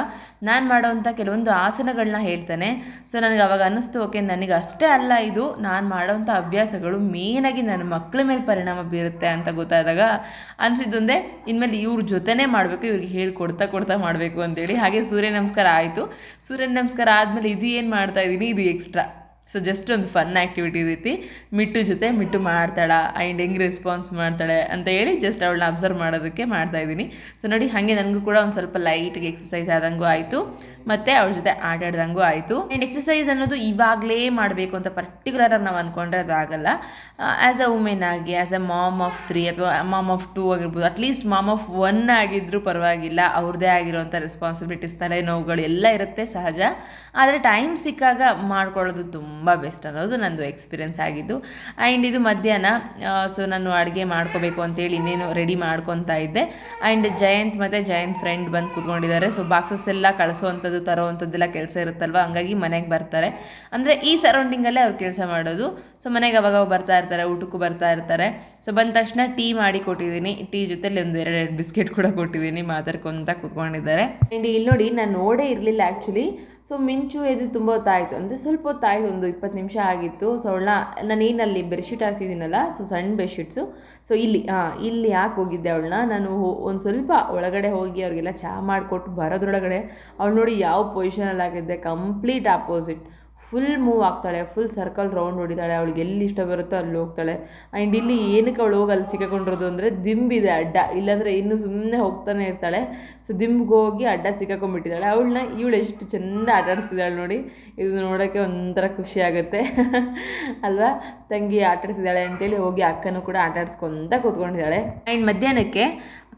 S1: ನಾನು ಮಾಡೋವಂಥ ಕೆಲವೊಂದು ಆಸನಗಳನ್ನ ಹೇಳ್ತಾನೆ. ಸೊ ನನಗೆ ಅವಾಗ ಅನ್ನಿಸ್ತು, ಓಕೆ, ನನಗೆ ಅಷ್ಟೇ ಅಲ್ಲ ಇದು. ನಾನು ಮಾಡೋವಂಥ ಅಭ್ಯಾಸಗಳು ಮೇನಾಗಿ ನನ್ನ ಮಕ್ಕಳ ಮೇಲೆ ಪರಿಣಾಮ ಬೀರುತ್ತೆ ಅಂತ ಗೊತ್ತಾದಾಗ ಅನಿಸಿದ್ದೊಂದೇ ಇನ್ಮೇಲೆ ಇವ್ರ ಜೊತೆನೇ ಮಾಡಬೇಕು, ಇವ್ರಿಗೆ ಹೇಳ್ಕೊಡ್ತಾ ಕೊಡ್ತಾ ಮಾಡಬೇಕು ಅಂತೇಳಿ. ಹಾಗೆ ಸೂರ್ಯ ನಮಸ್ಕಾರ ಆಯಿತು. ಸೂರ್ಯ ನಮಸ್ಕಾರ ಆದಮೇಲೆ ಇದು ಏನು ಮಾಡ್ತಾ ಇದ್ದೀನಿ ಇದು ಎಕ್ಸ್ಟ್ರಾ ಸೊ ಜಸ್ಟ್ ಒಂದು ಫನ್ ಆ್ಯಕ್ಟಿವಿಟಿ ರೀತಿ ಮಿಟ್ಟು ಜೊತೆ ಮಿಟ್ಟು ಮಾಡ್ತಾಳೆ ಆ್ಯಂಡ್ ಹೆಂಗೆ ರೆಸ್ಪಾನ್ಸ್ ಮಾಡ್ತಾಳೆ ಅಂತ ಹೇಳಿ ಜಸ್ಟ್ ಅವಳನ್ನ ಅಬ್ಸರ್ವ್ ಮಾಡೋದಕ್ಕೆ ಮಾಡ್ತಾ ಇದ್ದೀನಿ. ಸೊ ನೋಡಿ ಹಾಗೆ ನನಗೂ ಕೂಡ ಒಂದು ಸ್ವಲ್ಪ ಲೈಟ್ಗೆ ಎಕ್ಸಸೈಸ್ ಆದಂಗೂ ಆಯಿತು. ಮತ್ತು ಅವಳ ಜೊತೆ ಆಟ ಆಡ್ದಂಗೂ ಆಯಿತು. ಆ್ಯಂಡ್ ಎಕ್ಸಸೈಸ್ ಅನ್ನೋದು ಇವಾಗಲೇ ಮಾಡಬೇಕು ಅಂತ ಪರ್ಟಿಕ್ಯುಲರ್ ನಾವು ಅಂದ್ಕೊಂಡ್ರೆ ಅದಾಗಲ್ಲ. ಆ್ಯಸ್ ಅ ವುಮೆನ್ ಆಗಿ as a mom of three ಅಥವಾ ಮಾಮ್ ಆಫ್ ಟೂ ಆಗಿರ್ಬೋದು at least mom of one ಆಗಿದ್ದರೂ ಪರವಾಗಿಲ್ಲ ಅವ್ರದ್ದೇ ಆಗಿರುವಂಥ ರೆಸ್ಪಾನ್ಸಿಬಿಲಿಟೀಸ್ ತಲೆ ನೋವುಗಳು ಎಲ್ಲ ಇರುತ್ತೆ ಸಹಜ. ಆದರೆ ಟೈಮ್ ಸಿಕ್ಕಾಗ ಮಾಡ್ಕೊಳ್ಳೋದು ತುಂಬ ತುಂಬ ಬೆಸ್ಟ್ ಅನ್ನೋದು ನಂದು ಎಕ್ಸ್ಪೀರಿಯೆನ್ಸ್ ಆಗಿದ್ದು. ಆ್ಯಂಡ್ ಇದು ಮಧ್ಯಾಹ್ನ ಸೊ ನಾನು ಅಡುಗೆ ಮಾಡ್ಕೋಬೇಕು ಅಂತೇಳಿ ಇನ್ನೇನು ರೆಡಿ ಮಾಡ್ಕೊತಾ ಇದ್ದೆ. ಆ್ಯಂಡ್ ಜಯಂತ್ ಮತ್ತು ಜಯಂತ್ ಫ್ರೆಂಡ್ ಬಂದು ಕೂತ್ಕೊಂಡಿದ್ದಾರೆ. ಸೊ ಬಾಕ್ಸಸ್ ಎಲ್ಲ ಕಳಿಸುವಂಥದ್ದು, ತರೋವಂಥದ್ದೆಲ್ಲ ಕೆಲಸ ಇರುತ್ತಲ್ವ? ಹಂಗಾಗಿ ಮನೆಗೆ ಬರ್ತಾರೆ. ಅಂದರೆ ಈ ಸರೌಂಡಿಂಗಲ್ಲೇ ಅವ್ರು ಕೆಲಸ ಮಾಡೋದು. ಸೊ ಮನೆಗೆ ಅವಾಗ ಬರ್ತಾ ಇರ್ತಾರೆ, ಊಟಕ್ಕೂ ಬರ್ತಾ ಇರ್ತಾರೆ. ಸೊ ಬಂದ ತಕ್ಷಣ ಟೀ ಮಾಡಿ ಕೊಟ್ಟಿದ್ದೀನಿ. ಟೀ ಜೊತೆಲಿ ಒಂದು ಎರಡು ಎರಡು ಬಿಸ್ಕೆಟ್ ಕೂಡ ಕೊಟ್ಟಿದ್ದೀನಿ ಮಾತಾಡ್ಕೊಂತ ಕೂತ್ಕೊಂಡಿದ್ದಾರೆ. ಆ್ಯಂಡ್ ಇಲ್ಲಿ ನೋಡಿ, ನಾನು ನೋಡೇ ಇರಲಿಲ್ಲ ಆ್ಯಕ್ಚುಲಿ ಸೊ ಮಿಂಚು ಎದು ತುಂಬ ಹೊತ್ತಾಯಿತು ಅಂದರೆ ಸ್ವಲ್ಪ ಹೊತ್ತಾಯಿತು ಒಂದು ಇಪ್ಪತ್ತು ನಿಮಿಷ ಆಗಿತ್ತು. ಸೊ ಅವಳನ್ನ ನಾನು ಏನಲ್ಲಿ ಬೆಡ್ಶೀಟ್ ಹಾಸಿದ್ದೀನಲ್ಲ ಸೊ ಸಣ್ಣ ಬೆಡ್ಶೀಟ್ಸು ಸೊ ಇಲ್ಲಿ ಹಾಂ ಇಲ್ಲಿ ಯಾಕೆ ಹೋಗಿದ್ದೆ ಅವಳನ್ನ? ನಾನು ಒಂದು ಸ್ವಲ್ಪ ಒಳಗಡೆ ಹೋಗಿ ಅವ್ರಿಗೆಲ್ಲ ಚಹಾ ಮಾಡಿಕೊಟ್ಟು ಬರೋದ್ರೊಳಗಡೆ ಅವಳು ನೋಡಿ ಯಾವ ಪೊಸಿಷನಲ್ಲಿ ಆಗಿದ್ದೆ ಕಂಪ್ಲೀಟ್ ಆಪೋಸಿಟ್ ಫುಲ್ ಮೂವ್ ಆಗ್ತಾಳೆ ಫುಲ್ ಸರ್ಕಲ್ ರೌಂಡ್ ಹೊಡಿತಾಳೆ, ಅವಳಿಗೆ ಎಲ್ಲಿ ಇಷ್ಟ ಬರುತ್ತೋ ಅಲ್ಲಿ ಹೋಗ್ತಾಳೆ. ಆ್ಯಂಡ್ ಇಲ್ಲಿ ಏನಕ್ಕೆ ಅವಳು ಹೋಗಿ ಅಲ್ಲಿ ಸಿಕ್ಕಾಕೊಂಡಿರೋದು ಅಂದರೆ ದಿಂಬಿದೆ ಅಡ್ಡ. ಇಲ್ಲಾಂದರೆ ಇನ್ನು ಸುಮ್ಮನೆ ಹೋಗ್ತಾನೆ ಇರ್ತಾಳೆ. ಸೊ ದಿಂಬಿಗೆ ಹೋಗಿ ಅಡ್ಡ ಸಿಕ್ಕಾಕೊಂಡ್ಬಿಟ್ಟಿದ್ದಾಳೆ. ಅವಳನ್ನ ಇವಳು ಎಷ್ಟು ಚೆಂದ ಆಟಾಡಿಸ್ತಿದ್ದಾಳೆ ನೋಡಿ, ಇದು ನೋಡೋಕ್ಕೆ ಒಂಥರ ಖುಷಿ ಆಗುತ್ತೆ. ಅಲ್ವಾ? ತಂಗಿ ಆಟಾಡ್ತಿದ್ದಾಳೆ ಅಂತೇಳಿ ಹೋಗಿ ಅಕ್ಕನೂ ಕೂಡ ಆಟಾಡಿಸ್ಕೊಂತ ಕೂತ್ಕೊಂಡಿದ್ದಾಳೆ. ಆ್ಯಂಡ್ ಮಧ್ಯಾಹ್ನಕ್ಕೆ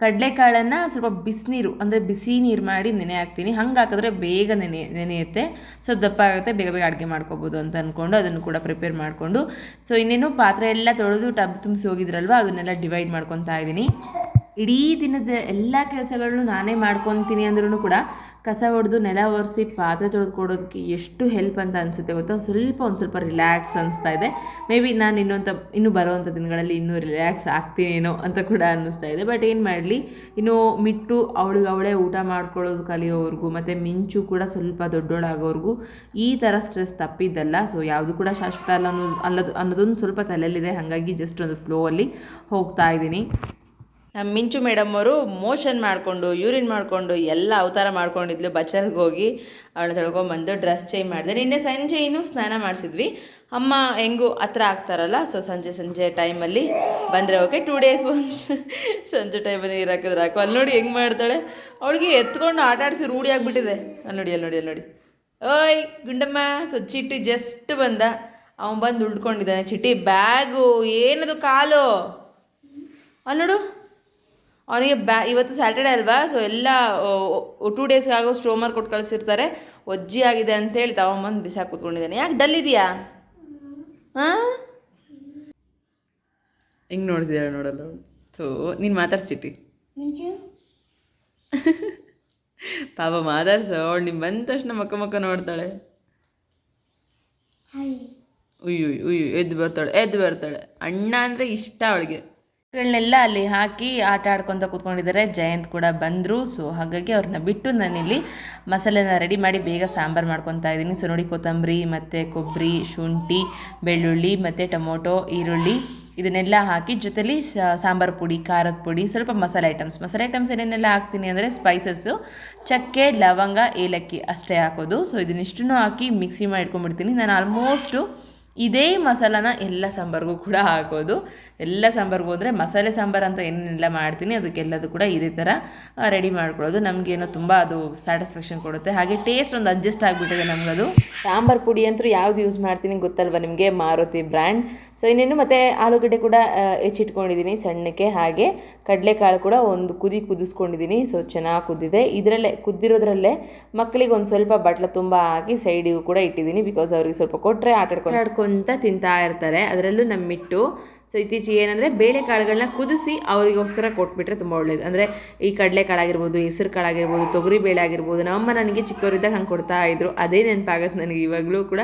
S1: ಕಡಲೆಕಾಳನ್ನು ಸ್ವಲ್ಪ ಬಿಸಿನೀರು, ಅಂದರೆ ಬಿಸಿ ನೀರು ಮಾಡಿ ನೆನೆ ಹಾಕ್ತೀನಿ. ಹಂಗೆ ಹಾಕಿದ್ರೆ ಬೇಗ ನೆನೆ, ನೆನೆಯುತ್ತೆ. ಸೊ, ದಪ್ಪ ಆಗುತ್ತೆ. ಬೇಗ ಬೇಗ ಅಡುಗೆ ಮಾಡ್ಕೋಬೋದು ಅಂತ ಅಂದ್ಕೊಂಡು ಅದನ್ನು ಕೂಡ ಪ್ರಿಪೇರ್ ಮಾಡಿಕೊಂಡು. ಸೊ, ಇನ್ನೇನು ಪಾತ್ರೆ ಎಲ್ಲ ತೊಳೆದು ಟಬ್ ತುಂಬಿಸಿ ಹೋಗಿದ್ರಲ್ವ? ಅದನ್ನೆಲ್ಲ ಡಿವೈಡ್ ಮಾಡ್ಕೊತಾ ಇದ್ದೀನಿ. ಇಡೀ ದಿನದ ಎಲ್ಲ ಕೆಲಸಗಳನ್ನು ನಾನೇ ಮಾಡ್ಕೊತೀನಿ ಅಂದ್ರೂ ಕೂಡ ಕಸ ಹೊಡೆದು ನೆಲ ಒರೆಸಿ ಪಾತ್ರೆ ತೊಳೆದು ಕೊಡೋದಕ್ಕೆ ಎಷ್ಟು ಹೆಲ್ಪ್ ಅಂತ ಅನಿಸುತ್ತೆ ಗೊತ್ತಾ? ಸ್ವಲ್ಪ ಒಂದು ಸ್ವಲ್ಪ ರಿಲ್ಯಾಕ್ಸ್ ಅನಿಸ್ತಾ ಇದೆ. ಮೇ ಬಿ ನಾನು ಇನ್ನೊಂಥ ಇನ್ನೂ ಬರುವಂಥ ದಿನಗಳಲ್ಲಿ ಇನ್ನೂ ರಿಲ್ಯಾಕ್ಸ್ ಆಗ್ತೀನೇನೋ ಅಂತ ಕೂಡ ಅನ್ನಿಸ್ತಾ ಇದೆ. ಬಟ್ ಏನು ಮಾಡಲಿ? ಇನ್ನು ಮಿಟ್ಟು ಅವಳಿಗೆ ಅವಳೇ ಊಟ ಮಾಡ್ಕೊಳ್ಳೋದು ಕಲಿಯೋವರೆಗೂ, ಮತ್ತು ಮಿಂಚು ಕೂಡ ಸ್ವಲ್ಪ ದೊಡ್ಡೋಳಾಗೋವರೆಗೂ ಈ ಥರ ಸ್ಟ್ರೆಸ್ ತಪ್ಪಿದ್ದಲ್ಲ. ಸೊ ಯಾವುದು ಕೂಡ ಶಾಶ್ವತ ಅಲ್ಲ ಅನ್ನೋದು ಅನ್ನೋದೊಂದು ಸ್ವಲ್ಪ ತಲೆಯಲ್ಲಿದೆ. ಹಾಗಾಗಿ ಜಸ್ಟ್ ಒಂದು ಫ್ಲೋ ಅಲ್ಲಿ ಹೋಗ್ತಾ ಇದ್ದೀನಿ. ನಮ್ಮ ಮಿಂಚು ಮೇಡಮ್ ಅವರು ಮೋಷನ್ ಮಾಡಿಕೊಂಡು, ಯೂರಿನ್ ಮಾಡಿಕೊಂಡು, ಎಲ್ಲ ಅವತಾರ ಮಾಡ್ಕೊಂಡಿದ್ಲು ಬಚ್ಚಲ್ಗೆ ಹೋಗಿ. ಅವಳನ್ನ ತೊಳ್ಕೊಂಬಂದು ಡ್ರೆಸ್ ಚೇಂಜ್ ಮಾಡಿದೆ. ನಿನ್ನೆ ಸಂಜೆ ಇನ್ನೂ ಸ್ನಾನ ಮಾಡಿಸಿದ್ವಿ. ಅಮ್ಮ ಹೆಂಗೂ ಹತ್ರ ಆಗ್ತಾರಲ್ಲ ಸೊ ಸಂಜೆ ಸಂಜೆ ಟೈಮಲ್ಲಿ ಬಂದರೆ ಓಕೆ ಟೂ ಡೇಸ್ ಒನ್ಸ್ ಸಂಜೆ ಟೈಮಲ್ಲಿ ನೀರು ಹಾಕಿದ್ರೆ ಹಾಕು. ಅಲ್ಲಿ ನೋಡಿ ಹೆಂಗೆ ಮಾಡ್ತಾಳೆ. ಅವಳಿಗೆ ಎತ್ಕೊಂಡು ಆಟ ಆಡಿಸಿ ರೂಢಿ ಆಗಿಬಿಟ್ಟಿದೆ. ಅಲ್ಲಿ ನೋಡಿ ಅಲ್ಲಿ ನೋಡಿ ಅಲ್ಲಿ ನೋಡಿ. ಓಯ್, ಗುಂಡಮ್ಮ, ಸೊ ಚಿಟ್ಟಿ ಜಸ್ಟ್ ಬಂದ. ಅವನು ಬಂದು ಉಳ್ಕೊಂಡಿದ್ದಾನೆ. ಚಿಟ್ಟಿ ಬ್ಯಾಗು, ಏನದು ಕಾಲು? ಅಲ್ಲಿ ನೋಡು. ಅವನಿಗೆ ಬ್ಯಾ ಇವತ್ತು ಸ್ಯಾಟರ್ಡೆ ಅಲ್ವಾ? ಸೊ ಎಲ್ಲ ಟೂ ಡೇಸ್ಗಾಗೋ ಆಗೋ ಸ್ಟೋಮರ್ ಕೊಟ್ಟು ಕಳಿಸಿರ್ತಾರೆ. ಒಜ್ಜಿ ಆಗಿದೆ ಅಂತೇಳಿ ತಗೊಂಬಂದು ಬಿಸಾಕಿ ಕೂತ್ಕೊಂಡಿದ್ದಾನೆ. ಯಾಕೆ ಡಲ್ ಇದೆಯಾ? ಹಾಂ? ಹಿಂಗೆ ನೋಡಿದ್ಯಾ ನೋಡಲ್ಲ ಸೊ ನೀನು ಮಾತಾಡ್ಸಿಟ್ಟಿ. ಪಾಪ ಮಾತಾಡ್ಸು ಅವಳು ನಿಮ್ಮ ಬಂದ ತಕ್ಷಣ ಮಕ್ಕ ಮಕ್ಕ ನೋಡ್ತಾಳೆ. ಉಯ್ಯು ಉಯ್ಯು ಎದ್ದು ಬರ್ತಾಳೆ ಎದ್ದು ಬರ್ತಾಳೆ. ಅಣ್ಣ ಅಂದರೆ ಇಷ್ಟ ಅವಳಿಗೆ. ಗಳನ್ನೆಲ್ಲ ಅಲ್ಲಿ ಹಾಕಿ ಆಟ ಆಡ್ಕೊತ ಕೂತ್ಕೊಂಡಿದ್ದಾರೆ. ಜಯಂತ್ ಕೂಡ ಬಂದರು. ಸೊ ಹಾಗಾಗಿ ಅವ್ರನ್ನ ಬಿಟ್ಟು ನಾನಿಲ್ಲಿ ಮಸಾಲೆನ ರೆಡಿ ಮಾಡಿ ಬೇಗ ಸಾಂಬಾರು ಮಾಡ್ಕೊತಾ ಇದ್ದೀನಿ. ಸೊ ನೋಡಿ ಕೊತ್ತಂಬರಿ, ಮತ್ತು ಕೊಬ್ಬರಿ, ಶುಂಠಿ, ಬೆಳ್ಳುಳ್ಳಿ, ಮತ್ತು ಟೊಮೊಟೊ, ಈರುಳ್ಳಿ ಇದನ್ನೆಲ್ಲ ಹಾಕಿ ಜೊತೆಲಿ ಸಾಂಬಾರು ಪುಡಿ, ಖಾರದ ಪುಡಿ, ಸ್ವಲ್ಪ ಮಸಾಲೆ ಐಟಮ್ಸ್ ಮಸಾಲೆ ಐಟಮ್ಸ್ ಏನೇನೆಲ್ಲ ಹಾಕ್ತೀನಿ ಅಂದರೆ ಸ್ಪೈಸಸ್ಸು ಚಕ್ಕೆ, ಲವಂಗ, ಏಲಕ್ಕಿ ಅಷ್ಟೇ ಹಾಕೋದು. ಸೊ ಇದನ್ನಿಷ್ಟು ಹಾಕಿ ಮಿಕ್ಸಿ ಮಾಡಿ ಇಟ್ಕೊಂಡ್ಬಿಡ್ತೀನಿ ನಾನು ಆಲ್ಮೋಸ್ಟು ಇದೇ ಮಸಾಲಾನ ಎಲ್ಲ ಸಾಂಬಾರಿಗೂ ಕೂಡ ಹಾಕೋದು. ಎಲ್ಲ ಸಾಂಬಾರ್ಗೂ ಅಂದರೆ ಮಸಾಲೆ ಸಾಂಬಾರು ಅಂತ ಏನೇನೆಲ್ಲ ಮಾಡ್ತೀನಿ ಅದಕ್ಕೆಲ್ಲದು ಕೂಡ ಇದೇ ಥರ ರೆಡಿ ಮಾಡ್ಕೊಳ್ಳೋದು. ನಮಗೇನೋ ತುಂಬ ಅದು ಸ್ಯಾಟಿಸ್ಫ್ಯಾಕ್ಷನ್ ಕೊಡುತ್ತೆ. ಹಾಗೆ ಟೇಸ್ಟ್ ಒಂದು ಅಡ್ಜಸ್ಟ್ ಆಗಿಬಿಟ್ಟಿದೆ ನಮಗದು. ಸಾಂಬಾರು ಪುಡಿ ಅಂತೂ ಯಾವ್ದು ಯೂಸ್ ಮಾಡ್ತೀನಿ ಗೊತ್ತಲ್ವ ನಿಮಗೆ? ಮಾರುತಿ ಬ್ರ್ಯಾಂಡ್ ಸೊ ಇನ್ನೇನು ಮತ್ತು ಆಲೂಗಡ್ಡೆ ಕೂಡ ಹೆಚ್ಚಿಟ್ಕೊಂಡಿದ್ದೀನಿ ಸಣ್ಣಕ್ಕೆ. ಹಾಗೆ ಕಡಲೆಕಾಳು ಕೂಡ ಒಂದು ಕುದಿ ಕುದಿಸ್ಕೊಂಡಿದ್ದೀನಿ. ಸೊ ಚೆನ್ನಾಗಿ ಕುದ್ದಿದೆ ಇದರಲ್ಲೇ ಕುದ್ದಿರೋದ್ರಲ್ಲೇ ಮಕ್ಕಳಿಗೆ ಒಂದು ಸ್ವಲ್ಪ ಬಟ್ಲ ತುಂಬ ಹಾಕಿ ಸೈಡಿಗೂ ಕೂಡ ಇಟ್ಟಿದ್ದೀನಿ. ಬಿಕಾಸ್ ಅವ್ರಿಗೆ ಸ್ವಲ್ಪ ಕೊಟ್ಟರೆ ಆಟಾಡ್ಕೊಂಡು ಆಡ್ಕೊತ ತಿಂತಾ ಇರ್ತಾರೆ. ಅದರಲ್ಲೂ ನಮ್ಮಿಟ್ಟು ಸೊ ಇತ್ತೀಚೆಗೆ ಏನಂದರೆ ಬೇಳೆಕಾಳುಗಳನ್ನ ಕುದಿಸಿ ಅವರಿಗೋಸ್ಕರ ಕೊಟ್ಬಿಟ್ರೆ ತುಂಬ ಒಳ್ಳೇದು. ಅಂದರೆ ಈ ಕಡಲೆಕಾಳಾಗಿರ್ಬೋದು ಹೆಸರು ಕಾಳಾಗಿರ್ಬೋದು ತೊಗರಿ ಬೇಳೆ ಆಗಿರ್ಬೋದು ನಮ್ಮಮ್ಮ ನನಗೆ ಚಿಕ್ಕವರಿದ್ದಾಗ ಹಂಗೆ ಕೊಡ್ತಾ ಇದ್ರು. ಅದೇ ನೆನಪಾಗತ್ತೆ ನನಗೆ ಇವಾಗಲೂ ಕೂಡ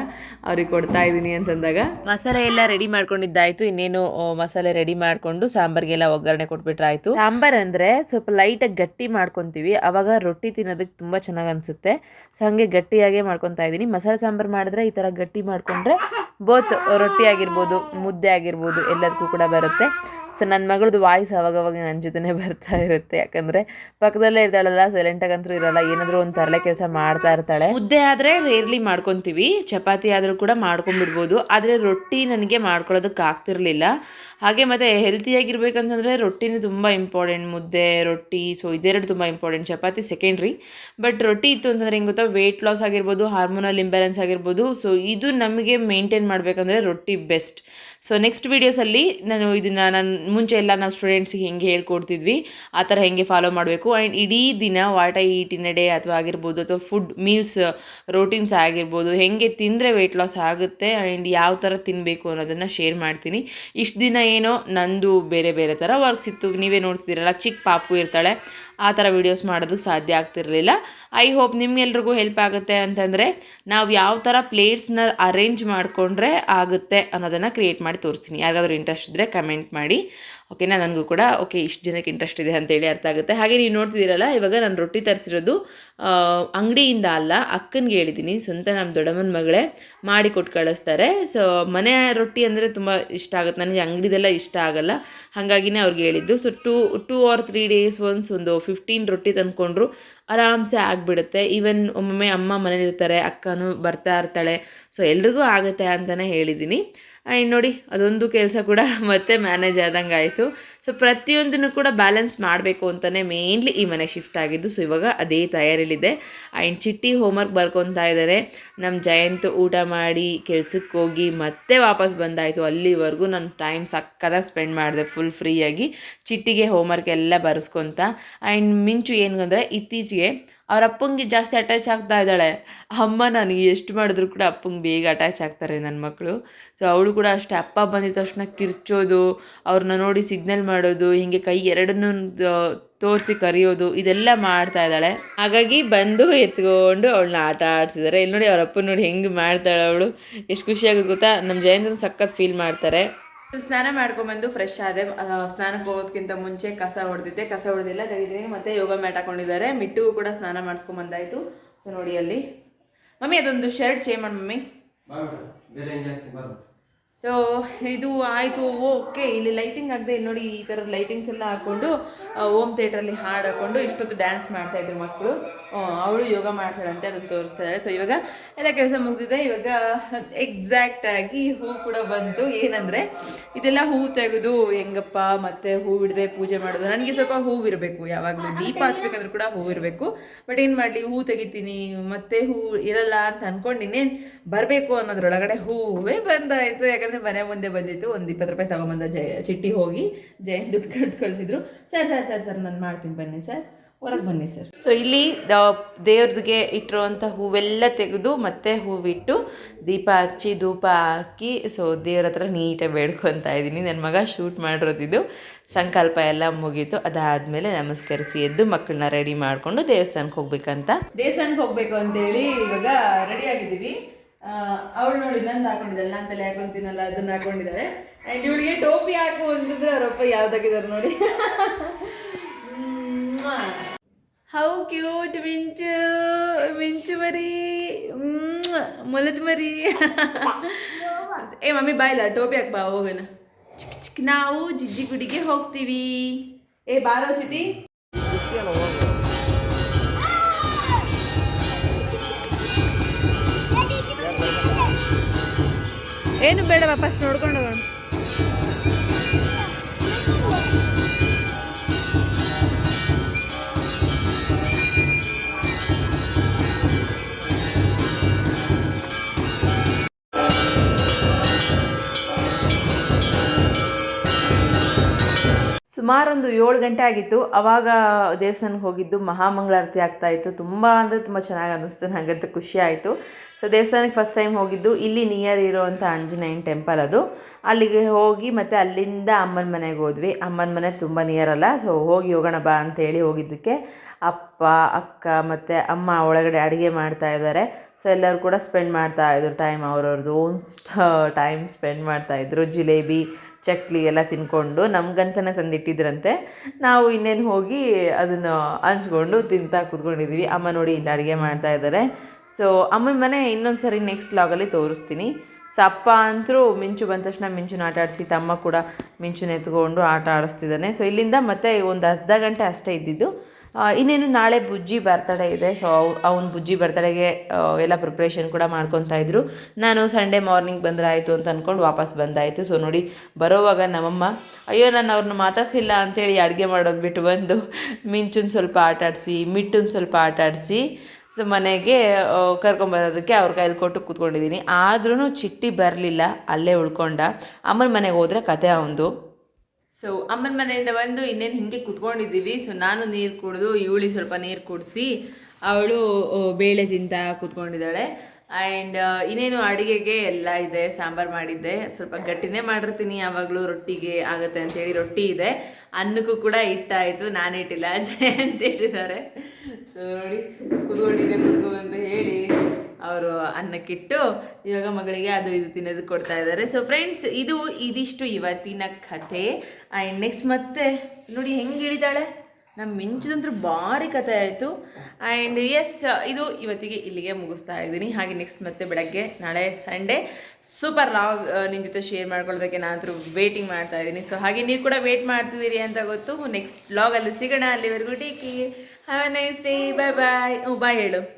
S1: ಅವ್ರಿಗೆ ಕೊಡ್ತಾ ಇದ್ದೀನಿ ಅಂತಂದಾಗ. ಮಸಾಲೆ ಎಲ್ಲ ರೆಡಿ ಮಾಡ್ಕೊಂಡಿದ್ದಾಯಿತು. ಇನ್ನೇನು ಮಸಾಲೆ ರೆಡಿ ಮಾಡಿಕೊಂಡು ಸಾಂಬಾರಿಗೆಲ್ಲ ಒಗ್ಗರಣೆ ಕೊಟ್ಬಿಟ್ರೆ ಆಯಿತು ಸಾಂಬಾರ್ ಅಂದರೆ ಸ್ವಲ್ಪ ಲೈಟಾಗಿ ಗಟ್ಟಿ ಮಾಡ್ಕೊತೀವಿ. ಅವಾಗ ರೊಟ್ಟಿ ತಿನ್ನೋದಕ್ಕೆ ತುಂಬ ಚೆನ್ನಾಗಿ ಅನಿಸುತ್ತೆ. ಸೊ ಹಾಗೆ ಗಟ್ಟಿಯಾಗೇ ಮಾಡ್ಕೊತಾ ಇದ್ದೀನಿ ಮಸಾಲೆ ಸಾಂಬಾರು ಮಾಡಿದ್ರೆ ಈ ಥರ ಗಟ್ಟಿ ಮಾಡಿಕೊಂಡ್ರೆ ಬೋತ್ ರೊಟ್ಟಿ ಆಗಿರ್ಬೋದು ಮುದ್ದೆ ಆಗಿರ್ಬೋದು ಎಲ್ಲದಕ್ಕೂ ಕೂಡ ಬರುತ್ತೆ. ಸೊ ನನ್ನ ಮಗಳದ್ದು ವಾಯ್ಸ್ ಅವಾಗವಾಗ ನನ್ನ ಜೊತೆನೇ ಬರ್ತಾ ಇರುತ್ತೆ. ಯಾಕಂದರೆ ಪಕ್ಕದಲ್ಲೇ ಇರ್ತಾಳಲ್ಲ ಸೈಲೆಂಟಾಗಂತೂ ಇರಲ್ಲ, ಏನಾದರೂ ಒಂದು ತರಲೆ ಕೆಲಸ ಮಾಡ್ತಾ ಇರ್ತಾಳೆ. ಮುದ್ದೆ ಆದರೆ ರೇರ್ಲಿ ಮಾಡ್ಕೊತೀವಿ. ಚಪಾತಿ ಆದರೂ ಕೂಡ ಮಾಡ್ಕೊಂಡ್ಬಿಡ್ಬೋದು. ಆದರೆ ರೊಟ್ಟಿ ನನಗೆ ಮಾಡ್ಕೊಳ್ಳೋದಕ್ಕೆ ಆಗ್ತಿರ್ಲಿಲ್ಲ. ಹಾಗೆ ಮತ್ತು ಹೆಲ್ತಿಯಾಗಿರ್ಬೇಕಂತಂದರೆ ರೊಟ್ಟಿನೇ ತುಂಬ ಇಂಪಾರ್ಟೆಂಟ್ ಮುದ್ದೆ, ರೊಟ್ಟಿ ಸೊ ಇದೆರಡು ತುಂಬ ಇಂಪಾರ್ಟೆಂಟ್ ಚಪಾತಿ ಸೆಕೆಂಡ್ರಿ ಬಟ್ ರೊಟ್ಟಿ ಇತ್ತು ಅಂತಂದರೆ ಹೆಂಗೆ ಗೊತ್ತಾ? ವೆಯ್ಟ್ ಲಾಸ್ ಆಗಿರ್ಬೋದು ಹಾರ್ಮೋನಲ್ ಇಂಬ್ಯಾಲೆನ್ಸ್ ಆಗಿರ್ಬೋದು. ಸೊ ಇದು ನಮಗೆ ಮೇಂಟೈನ್ ಮಾಡಬೇಕಂದ್ರೆ ರೊಟ್ಟಿ ಬೆಸ್ಟ್ ಸೊ ನೆಕ್ಸ್ಟ್ ವೀಡಿಯೋಸಲ್ಲಿ ನಾನು ಇದನ್ನು ನಾನು ಮುಂಚೆ ಎಲ್ಲ ನಾವು ಸ್ಟೂಡೆಂಟ್ಸಿಗೆ ಹೆಂಗೆ ಹೇಳ್ಕೊಡ್ತಿದ್ವಿ, ಆ ಥರ ಹೆಂಗೆ ಫಾಲೋ ಮಾಡಬೇಕು. ಆ್ಯಂಡ್ ಇಡೀ ದಿನ ವಾಟ ಇನ್ ಡೇ ಅಥವಾ ಆಗಿರ್ಬೋದು ಅಥವಾ ಫುಡ್ ಮೀಲ್ಸ್ ರೋಟೀನ್ಸ್ ಆಗಿರ್ಬೋದು, ಹೆಂಗೆ ತಿಂದರೆ ವೆಯ್ಟ್ ಲಾಸ್ ಆಗುತ್ತೆ ಆ್ಯಂಡ್ ಯಾವ ಥರ ತಿನ್ನಬೇಕು ಅನ್ನೋದನ್ನು ಶೇರ್ ಮಾಡ್ತೀನಿ. ಇಷ್ಟು ದಿನ ಏನೋ ನಂದು ಬೇರೆ ಬೇರೆ ಥರ ವರ್ಕ್ಸ್ ಇತ್ತು. ನೀವೇ ನೋಡ್ತಿದ್ದೀರಲ್ಲ, ಚಿಕ್ಕ ಪಾಪು ಇರ್ತಾಳೆ. ಆ ಥರ ವೀಡಿಯೋಸ್ ಮಾಡೋದಕ್ಕೆ ಸಾಧ್ಯ ಆಗ್ತಿರಲಿಲ್ಲ. ಐ ಹೋಪ್ ನಿಮ್ಗೆಲ್ರಿಗೂ ಹೆಲ್ಪ್ ಆಗುತ್ತೆ ಅಂತಂದರೆ ನಾವು ಯಾವ ಥರ ಪ್ಲೇಟ್ಸ್ನ ಅರೇಂಜ್ ಮಾಡಿಕೊಂಡ್ರೆ ಆಗುತ್ತೆ ಅನ್ನೋದನ್ನು ಕ್ರಿಯೇಟ್ ಮಾಡಿ ತೋರಿಸ್ತೀನಿ. ಯಾರಿಗಾದ್ರೂ ಇಂಟ್ರೆಸ್ಟ್ ಇದ್ದರೆ ಕಮೆಂಟ್ ಮಾಡಿ. ಓಕೆನಾ ನನಗೂ ಕೂಡ ಓಕೆ ಇಷ್ಟು ಜನಕ್ಕೆ ಇಂಟ್ರೆಸ್ಟ್ ಇದೆ ಅಂತೇಳಿ ಅರ್ಥ ಆಗುತ್ತೆ. ಹಾಗೆ ನೀವು ನೋಡ್ತಿದ್ದೀರಲ್ಲ, ಇವಾಗ ನಾನು ರೊಟ್ಟಿ ತರಿಸಿರೋದು ಅಂಗಡಿಯಿಂದ ಅಲ್ಲ, ಅಕ್ಕನಿಗೆ ಹೇಳಿದ್ದೀನಿ ಸ್ವಂತ ನಮ್ಮ ದೊಡ್ಡಮ್ಮನ ಮಗಳೇ ಮಾಡಿ ಕೊಟ್ಟು ಕಳಿಸ್ತಾರೆ. ಸೊ ಮನೆ ರೊಟ್ಟಿ ಅಂದರೆ ತುಂಬ ಇಷ್ಟ ಆಗುತ್ತೆ. ನನಗೆ ಅಂಗಡಿದೆಲ್ಲ ಇಷ್ಟ ಆಗಲ್ಲ. ಹಾಗಾಗಿನೇ ಅವ್ರಿಗೆ ಹೇಳಿದ್ದು. So two two or three days once ಒಂದು ಫಿಫ್ಟೀನ್ ರೊಟ್ಟಿ ತಂದ್ಕೊಂಡ್ರು, ಆರಾಮ್ಸೆ ಆಗಿಬಿಡುತ್ತೆ. ಈವನ್ ಒಮ್ಮೊಮ್ಮೆ ಅಮ್ಮ ಮನೇಲಿರ್ತಾರೆ, ಅಕ್ಕನೂ ಬರ್ತಾ ಇರ್ತಾಳೆ. ಸೊ ಎಲ್ರಿಗೂ ಆಗುತ್ತೆ ಅಂತಲೇ ಹೇಳಿದ್ದೀನಿ ಆ್ಯಂಡ್ ನೋಡಿ, ಅದೊಂದು ಕೆಲಸ ಕೂಡ ಮತ್ತೆ ಮ್ಯಾನೇಜ್ ಆದಂಗೆ ಆಯಿತು ಸೊ ಪ್ರತಿಯೊಂದನ್ನು ಕೂಡ ಬ್ಯಾಲೆನ್ಸ್ ಮಾಡಬೇಕು ಅಂತಲೇ ಮೇನ್ಲಿ ಈ ಮನೆಗೆ ಶಿಫ್ಟ್ ಆಗಿದ್ದು. ಸೊ ಇವಾಗ ಅದೇ ತಯಾರಿಯಲ್ಲಿದೆ. ಆ್ಯಂಡ್ ಚಿಟ್ಟಿ ಹೋಮ್ವರ್ಕ್ ಬರ್ಕೊತಾ ಇದ್ದಾರೆ. ನಮ್ಮ ಜಯಂತ್ ಊಟ ಮಾಡಿ ಕೆಲ್ಸಕ್ಕೆ ಹೋಗಿ ಮತ್ತೆ ವಾಪಸ್ ಬಂದಾಯಿತು. ಅಲ್ಲಿವರೆಗೂ ನಾನು ಟೈಮ್ ಸಕ್ಕದಾಗ ಸ್ಪೆಂಡ್ ಮಾಡಿದೆ ಫುಲ್ ಫ್ರೀಯಾಗಿ ಚಿಟ್ಟಿಗೆ ಹೋಮ್ವರ್ಕ್ ಎಲ್ಲ ಬರೆಸ್ಕೊತ. ಆ್ಯಂಡ್ ಮಿಂಚು ಏನು ಅಂದರೆ ಇತ್ತೀಚೆಗೆ ಅವ್ರ ಅಪ್ಪಂಗೆ ಜಾಸ್ತಿ ಅಟ್ಯಾಚ್ ಆಗ್ತಾ ಇದ್ದಾಳೆ. ಅಮ್ಮ ನನಗೆ ಎಷ್ಟು ಮಾಡಿದ್ರು ಕೂಡ ಅಪ್ಪಂಗೆ ಬೇಗ ಅಟ್ಯಾಚ್ ಆಗ್ತಾರೆ ನನ್ನ ಮಕ್ಕಳು ಸೊ ಅವಳು ಕೂಡ ಅಷ್ಟೇ. ಅಪ್ಪ ಬಂದಿದ ತಕ್ಷಣ ಕಿರ್ಚೋದು ಅವ್ರನ್ನ ನೋಡಿ ಸಿಗ್ನಲ್ ಮಾಡೋದು, ಹೀಗೆ ಕೈ ಎರಡನ್ನೂ ತೋರಿಸಿ ಕರೆಯೋದು, ಇದೆಲ್ಲ ಮಾಡ್ತಾ ಇದ್ದಾಳೆ. ಹಾಗಾಗಿ ಬಂದು ಎತ್ಕೊಂಡು ಅವಳನ್ನ ಆಟ ಆಡಿಸಿದ್ದಾರೆ ಇಲ್ಲಿ ನೋಡಿ ಅವ್ರ ಅಪ್ಪನ ನೋಡಿ ಹೆಂಗೆ ಮಾಡ್ತಾಳೆ ಅವಳು. ಎಷ್ಟು ಖುಷಿಯಾಗುತ್ತೆ ಗೊತ್ತಾ? ನಮ್ಮ ಜಯಂತನ ಸಖತ್ ಫೀಲ್ ಮಾಡ್ತಾರೆ. ಸ್ನಾನ ಮಾಡ್ಕೊಂಡ್ಬಂದು ಫ್ರೆಶ್ ಆದೆ. ಸ್ನಾನಕ್ಕೆ ಹೋಗೋದಕ್ಕಿಂತ ಮುಂಚೆ ಕಸ ಹೊಡೆದಿದ್ದೆ. ಕಸ ಹೊಡೆದಿಲ್ಲ ತೆಗೆದಿದ್ದೀನಿ ಮತ್ತೆ ಯೋಗ ಮ್ಯಾಟ್ ಹಾಕೊಂಡಿದ್ದಾರೆ. ಮಿಟ್ಟಿಗೂ ಕೂಡ ಸ್ನಾನ ಮಾಡಿಸ್ಕೊಂಬಂದಾಯಿತು ಸೊ ನೋಡಿ ಅಲ್ಲಿ. ಮಮ್ಮಿ, ಅದೊಂದು ಶರ್ಟ್ ಚೇಂಜ್ ಮಾಡಿ ಮಮ್ಮಿ. ಸೊ ಇದು ಆಯಿತು. ಓಕೆ ಇಲ್ಲಿ ಲೈಟಿಂಗ್ ಆಗದೆ. ಇಲ್ಲಿ ನೋಡಿ ಈ ಥರ ಲೈಟಿಂಗ್ಸ್ ಎಲ್ಲ ಹಾಕ್ಕೊಂಡು ಓಮ್ ಥಿಯೇಟ್ರಲ್ಲಿ ಹಾಡು ಹಾಕೊಂಡು ಇಷ್ಟೊತ್ತು ಡ್ಯಾನ್ಸ್ ಮಾಡ್ತಾ ಇದ್ರು ಮಕ್ಕಳು. ಅವಳು ಯೋಗ ಮಾಡ್ತಾಳಂತೆ ಅದನ್ನು ತೋರಿಸ್ತಾಳೆ. ಸೊ ಇವಾಗ ಎಲ್ಲ ಕೆಲಸ ಮುಗಿದಿದೆ. ಇವಾಗ ಎಕ್ಸಾಕ್ಟ್ ಆಗಿ ಹೂ ಕೂಡ ಬಂತು. ಏನಂದರೆ ಇದೆಲ್ಲ ಹೂ ತೆಗೆದು ಹೆಂಗಪ್ಪ ಮತ್ತೆ ಹೂ ಹಿಡ್ದೆ ಪೂಜೆ ಮಾಡೋದು. ನನಗೆ ಸ್ವಲ್ಪ ಹೂ ಇರಬೇಕು. ಯಾವಾಗಲೂ ದೀಪ ಹಚ್ಬೇಕಂದ್ರೂ ಕೂಡ ಹೂ ಇರಬೇಕು. ಬಟ್ ಏನು ಮಾಡಲಿ? ಹೂ ತೆಗಿತೀನಿ. ಮತ್ತೆ ಹೂ ಇರಲ್ಲ ಅಂತ ಅನ್ಕೊಂಡಿನಿ ಇನ್ನೇನು ಬರಬೇಕು ಅನ್ನೋದ್ರೊಳಗಡೆ ಹೂವೇ ಬಂದಾಯಿತು. ಯಾಕಂದರೆ ಮನೆ ಮುಂದೆ ಬಂದಿತ್ತು. ಒಂದು ಇಪ್ಪತ್ತು ರೂಪಾಯಿ ತಗೊಂಬಂದ ಜಯ ಚಿಟ್ಟಿ ಹೋಗಿ ಜಯನ್ ದುಡ್ಡು ಕಟ್ಕೊಳ್ಸಿದ್ರು ಕಳಿಸಿದ್ರು ಸರ್ ಸರ್ ಸರ್ ಸರ್ ನಾನು ಮಾಡ್ತೀನಿ ಬನ್ನಿ ಸರ್. ಹೊರಗೆ ಬನ್ನಿ ಸರ್. ಸೊ ಇಲ್ಲಿ ದೇವ್ರಿಗೆ ಇಟ್ಟಿರುವಂಥ ಹೂವೆಲ್ಲ ತೆಗೆದು ಮತ್ತೆ ಹೂವಿಟ್ಟು ದೀಪ ಹಚ್ಚಿ ಧೂಪ ಹಾಕಿ ಸೊ ದೇವ್ರ ಹತ್ರ ನೀಟಾಗಿ ಬೇಡ್ಕೊತಾ ಇದ್ದೀನಿ. ನನ್ನ ಮಗ ಶೂಟ್ ಮಾಡಿರೋದಿದ್ದು ಸಂಕಲ್ಪ ಎಲ್ಲ ಮುಗೀತು. ಅದಾದ್ಮೇಲೆ ನಮಸ್ಕರಿಸಿ ಎದ್ದು ಮಕ್ಕಳನ್ನ ರೆಡಿ ಮಾಡಿಕೊಂಡು ದೇವಸ್ಥಾನಕ್ಕೆ ಹೋಗ್ಬೇಕಂತ. ದೇವಸ್ಥಾನಕ್ಕೆ ಹೋಗ್ಬೇಕು ಅಂತೇಳಿ ಇವಾಗ ರೆಡಿ ಆಗಿದ್ದೀವಿ. ಅವಳು ನೋಡಿ ನಂದು ಹಾಕೊಂಡಿದ್ದಾಳೆ ನಾನು ತಲೆ ಹಾಕೊಂತೀನಲ್ಲ ಅದನ್ನ ಹಾಕೊಂಡಿದ್ದಾಳೆ. ಆ್ಯಂಡ್ ಇವಳಿಗೆ ಟೋಪಿ ಹಾಕು ಅಂತಂದ್ರೆ ಅವರಪ್ಪ ಯಾವ್ದಾಗಿದ್ದಾರೆ ನೋಡಿ. ಹೌ ಕ್ಯೂಟ್ ಮಿಂಚು ಮಿಂಚು ಮರಿ ಮೊಲದ ಮರಿ ಏ ಮಮ್ಮಿ ಬಾಯಿಲ್ಲ ಟೋಪಿ ಹಾಕ್ ಬಾ ಹೋಗೋಣ. ಚಿಕ್ಕ ಚಿಕ್ಕ ನಾವು ಜಿಜ್ಜಿ ಗುಡಿಗೆ ಹೋಗ್ತೀವಿ. ಏ, ಬಾರೋ ಚಿಟಿ. ಏನು ಬೇಡ ವಾಪಸ್ ನೋಡ್ಕೊಂಡು ಹೋಗೋಣ. ಸುಮಾರೊಂದು ಏಳು ಗಂಟೆ ಆಗಿತ್ತು. ಅವಾಗ ದೇವಸ್ಥಾನಕ್ಕೆ ಹೋಗಿದ್ದು ಮಹಾಮಂಗಳಾರತಿ ಆಗ್ತಾ ಇತ್ತು. ತುಂಬ ಅಂದರೆ ತುಂಬ ಚೆನ್ನಾಗಿ ಅನ್ನಿಸ್ತು ನನಗಂತೂ ಖುಷಿ ಆಯಿತು. ಸೊ ದೇವಸ್ಥಾನಕ್ಕೆ ಫಸ್ಟ್ ಟೈಮ್ ಹೋಗಿದ್ದು ಇಲ್ಲಿ ನಿಯರ್ ಇರೋವಂಥ ಆಂಜನೇಯನ ಟೆಂಪಲ್ ಅದು. ಅಲ್ಲಿಗೆ ಹೋಗಿ ಮತ್ತು ಅಲ್ಲಿಂದ ಅಮ್ಮನ ಮನೆಗೆ ಹೋದ್ವಿ. ಅಮ್ಮನ ಮನೆ ತುಂಬ ನಿಯರ್ ಅಲ್ಲ. ಸೊ ಹೋಗಿ ಹೋಗೋಣ ಬಾ ಅಂತೇಳಿ ಹೋಗಿದ್ದಕ್ಕೆ ಅಪ್ಪ, ಅಕ್ಕ ಮತ್ತು ಅಮ್ಮ ಒಳಗಡೆ ಅಡುಗೆ ಮಾಡ್ತಾ ಇದ್ದಾರೆ. ಸೊ ಎಲ್ಲರೂ ಕೂಡ ಸ್ಪೆಂಡ್ ಮಾಡ್ತಾ ಇದ್ರು ಟೈಮ್ ಅವ್ರವ್ರದ್ದು ಓನ್ ಟೈಮ್ ಸ್ಪೆಂಡ್ ಮಾಡ್ತಾಯಿದ್ರು ಜಿಲೇಬಿ ಚಕ್ಲಿ ಎಲ್ಲ ತಿನ್ಕೊಂಡು ನಮ್ಗಂತನೇ ತಂದಿಟ್ಟಿದ್ರಂತೆ. ನಾವು ಇನ್ನೇನು ಹೋಗಿ ಅದನ್ನು ಹಂಚ್ಕೊಂಡು ತಿಂತಾ ಕೂತ್ಕೊಂಡಿದ್ವಿ. ಅಮ್ಮ ನೋಡಿ ಇಲ್ಲಿ ಅಡುಗೆ ಮಾಡ್ತಾ ಇದ್ದಾರೆ ಸೊ ಅಮ್ಮನ ಮನೆ ಇನ್ನೊಂದು ಸರಿ ನೆಕ್ಸ್ಟ್ ಲಾಗಲ್ಲಿ ತೋರಿಸ್ತೀನಿ. ಸೊ ಅಪ್ಪ ಅಂತರೂ ಮಿಂಚು ಬಂದ ತಕ್ಷಣ ಮಿಂಚುನ ಆಟ ಆಡಿಸಿ, ತಮ್ಮ ಕೂಡ ಮಿಂಚುನ ಎತ್ಕೊಂಡು ಆಟ ಆಡಿಸ್ತಿದ್ದಾನೆ. ಸೊ ಇಲ್ಲಿಂದ ಮತ್ತೆ ಒಂದು ಅರ್ಧ ಗಂಟೆ ಅಷ್ಟೇ ಇದ್ದಿದ್ದು. ಇನ್ನೇನು ನಾಳೆ ಬುಜ್ಜಿ ಬರ್ತಡೇ ಇದೆ ಸೊ ಅವ್, ಅವ್ನ ಬುಜ್ಜಿ ಬರ್ತಡೇಗೆ ಎಲ್ಲ ಪ್ರಿಪ್ರೇಷನ್ ಕೂಡ ಮಾಡ್ಕೊತಾ ಇದ್ರು. ನಾನು ಸಂಡೇ ಮಾರ್ನಿಂಗ್ ಬಂದರೆ ಆಯಿತು ಅಂತ ಅಂದ್ಕೊಂಡು ವಾಪಸ್ ಬಂದಾಯಿತು. ಸೊ ನೋಡಿ, ಬರೋವಾಗ ನಮ್ಮಮ್ಮ, ಅಯ್ಯೋ, ನಾನು ಅವ್ರನ್ನ ಮಾತಾಡ್ಸಿಲ್ಲ ಅಂತೇಳಿ ಅಡುಗೆ ಮಾಡೋದು ಬಿಟ್ಟು ಬಂದು, ಮಿಂಚುನ್ ಸ್ವಲ್ಪ ಆಟ ಆಡಿಸಿ, ಮಿಟ್ಟುನ್ ಸ್ವಲ್ಪ ಆಟ ಆಡಿಸಿ, ಸೊ ಮನೆಗೆ ಕರ್ಕೊಂಬರೋದಕ್ಕೆ ಅವ್ರ ಕೈಲಿ ಕೊಟ್ಟು ಕೂತ್ಕೊಂಡಿದ್ದೀನಿ ಆದ್ರೂ ಚಿಟ್ಟಿ ಬರಲಿಲ್ಲ, ಅಲ್ಲೇ ಉಳ್ಕೊಂಡ. ಅಮ್ಮನ ಮನೆಗೆ ಹೋದರೆ ಕತೆ ಅವನದು ಸೊ ಅಮ್ಮನ ಮನೆಯಿಂದ ಬಂದು ಇನ್ನೇನು ಹಿಂಗೆ ಕುತ್ಕೊಂಡಿದ್ದೀವಿ. ಸೊ ನಾನು ನೀರು ಕುಡಿದು, ಇವಳಿ ಸ್ವಲ್ಪ ನೀರು ಕುಡಿಸಿ, ಅವಳು ಬೇಳೆ ತಿಂತ ಕೂತ್ಕೊಂಡಿದ್ದಾಳೆ. ಆ್ಯಂಡ್ ಇನ್ನೇನು ಅಡುಗೆಗೆ ಎಲ್ಲ ಇದೆ, ಸಾಂಬಾರು ಮಾಡಿದ್ದೆ. ಸ್ವಲ್ಪ ಗಟ್ಟಿನೇ ಮಾಡಿರ್ತೀನಿ, ಯಾವಾಗಲೂ ರೊಟ್ಟಿಗೆ ಆಗುತ್ತೆ ಅಂಥೇಳಿ ರೊಟ್ಟಿ ಇದೆ. ಅನ್ನಕ್ಕೂ ಕೂಡ ಇಟ್ಟಾಯಿತು ನಾನು ಇಟ್ಟಿಲ್ಲ ಅಜಯ್ ಅಂತ ಹೇಳಿದ್ದಾರೆ. ಸೊ ನೋಡಿ, ಕುತ್ಕೊಂಡಿದ್ದೆ, ಕುತ್ಕೊ ಅಂತ ಹೇಳಿ. ಅವರು ಅನ್ನಕ್ಕಿಟ್ಟು ಇವಾಗ ಮಗಳಿಗೆ ಅದು ಇದು ತಿನ್ನೋದು ಕೊಡ್ತಾ ಇದ್ದಾರೆ. ಸೊ ಫ್ರೆಂಡ್ಸ್ ಇದು ಇದಿಷ್ಟು ಇವತ್ತಿನ ಕಥೆ. ಆ್ಯಂಡ್ ನೆಕ್ಸ್ಟ್ ಮತ್ತೆ ನೋಡಿ ಹೆಂಗೆ ಇಳಿದಾಳೆ ನಮ್ಮ ಮಿಂಚದಂತೂ ಭಾರಿ ಕಥೆ ಆಯಿತು. ಆ್ಯಂಡ್ ಎಸ್ ಇದು ಇವತ್ತಿಗೆ ಇಲ್ಲಿಗೆ ಮುಗಿಸ್ತಾ ಇದ್ದೀನಿ. ಹಾಗೆ ನೆಕ್ಸ್ಟ್ ಮತ್ತೆ ಬೆಳಗ್ಗೆ, ನಾಳೆ ಸಂಡೇ. ಸೂಪರ್ ಲಾಗ್ ನಿಮ್ಮ ಜೊತೆ ಶೇರ್ ಮಾಡ್ಕೊಳ್ಳೋದಕ್ಕೆ ನಾನು ವೇಟಿಂಗ್ ಮಾಡ್ತಾ ಇದ್ದೀನಿ. ಸೊ ಹಾಗೆ ನೀವು ಕೂಡ ವೇಟ್ ಮಾಡ್ತಿದ್ದೀರಿ ಅಂತ ಗೊತ್ತು. ನೆಕ್ಸ್ಟ್ ಲಾಗಲ್ಲಿ ಸಿಗೋಣ. ಅಲ್ಲಿವರೆಗೂ take care have a nice day bye bye bye ಹೇಳು.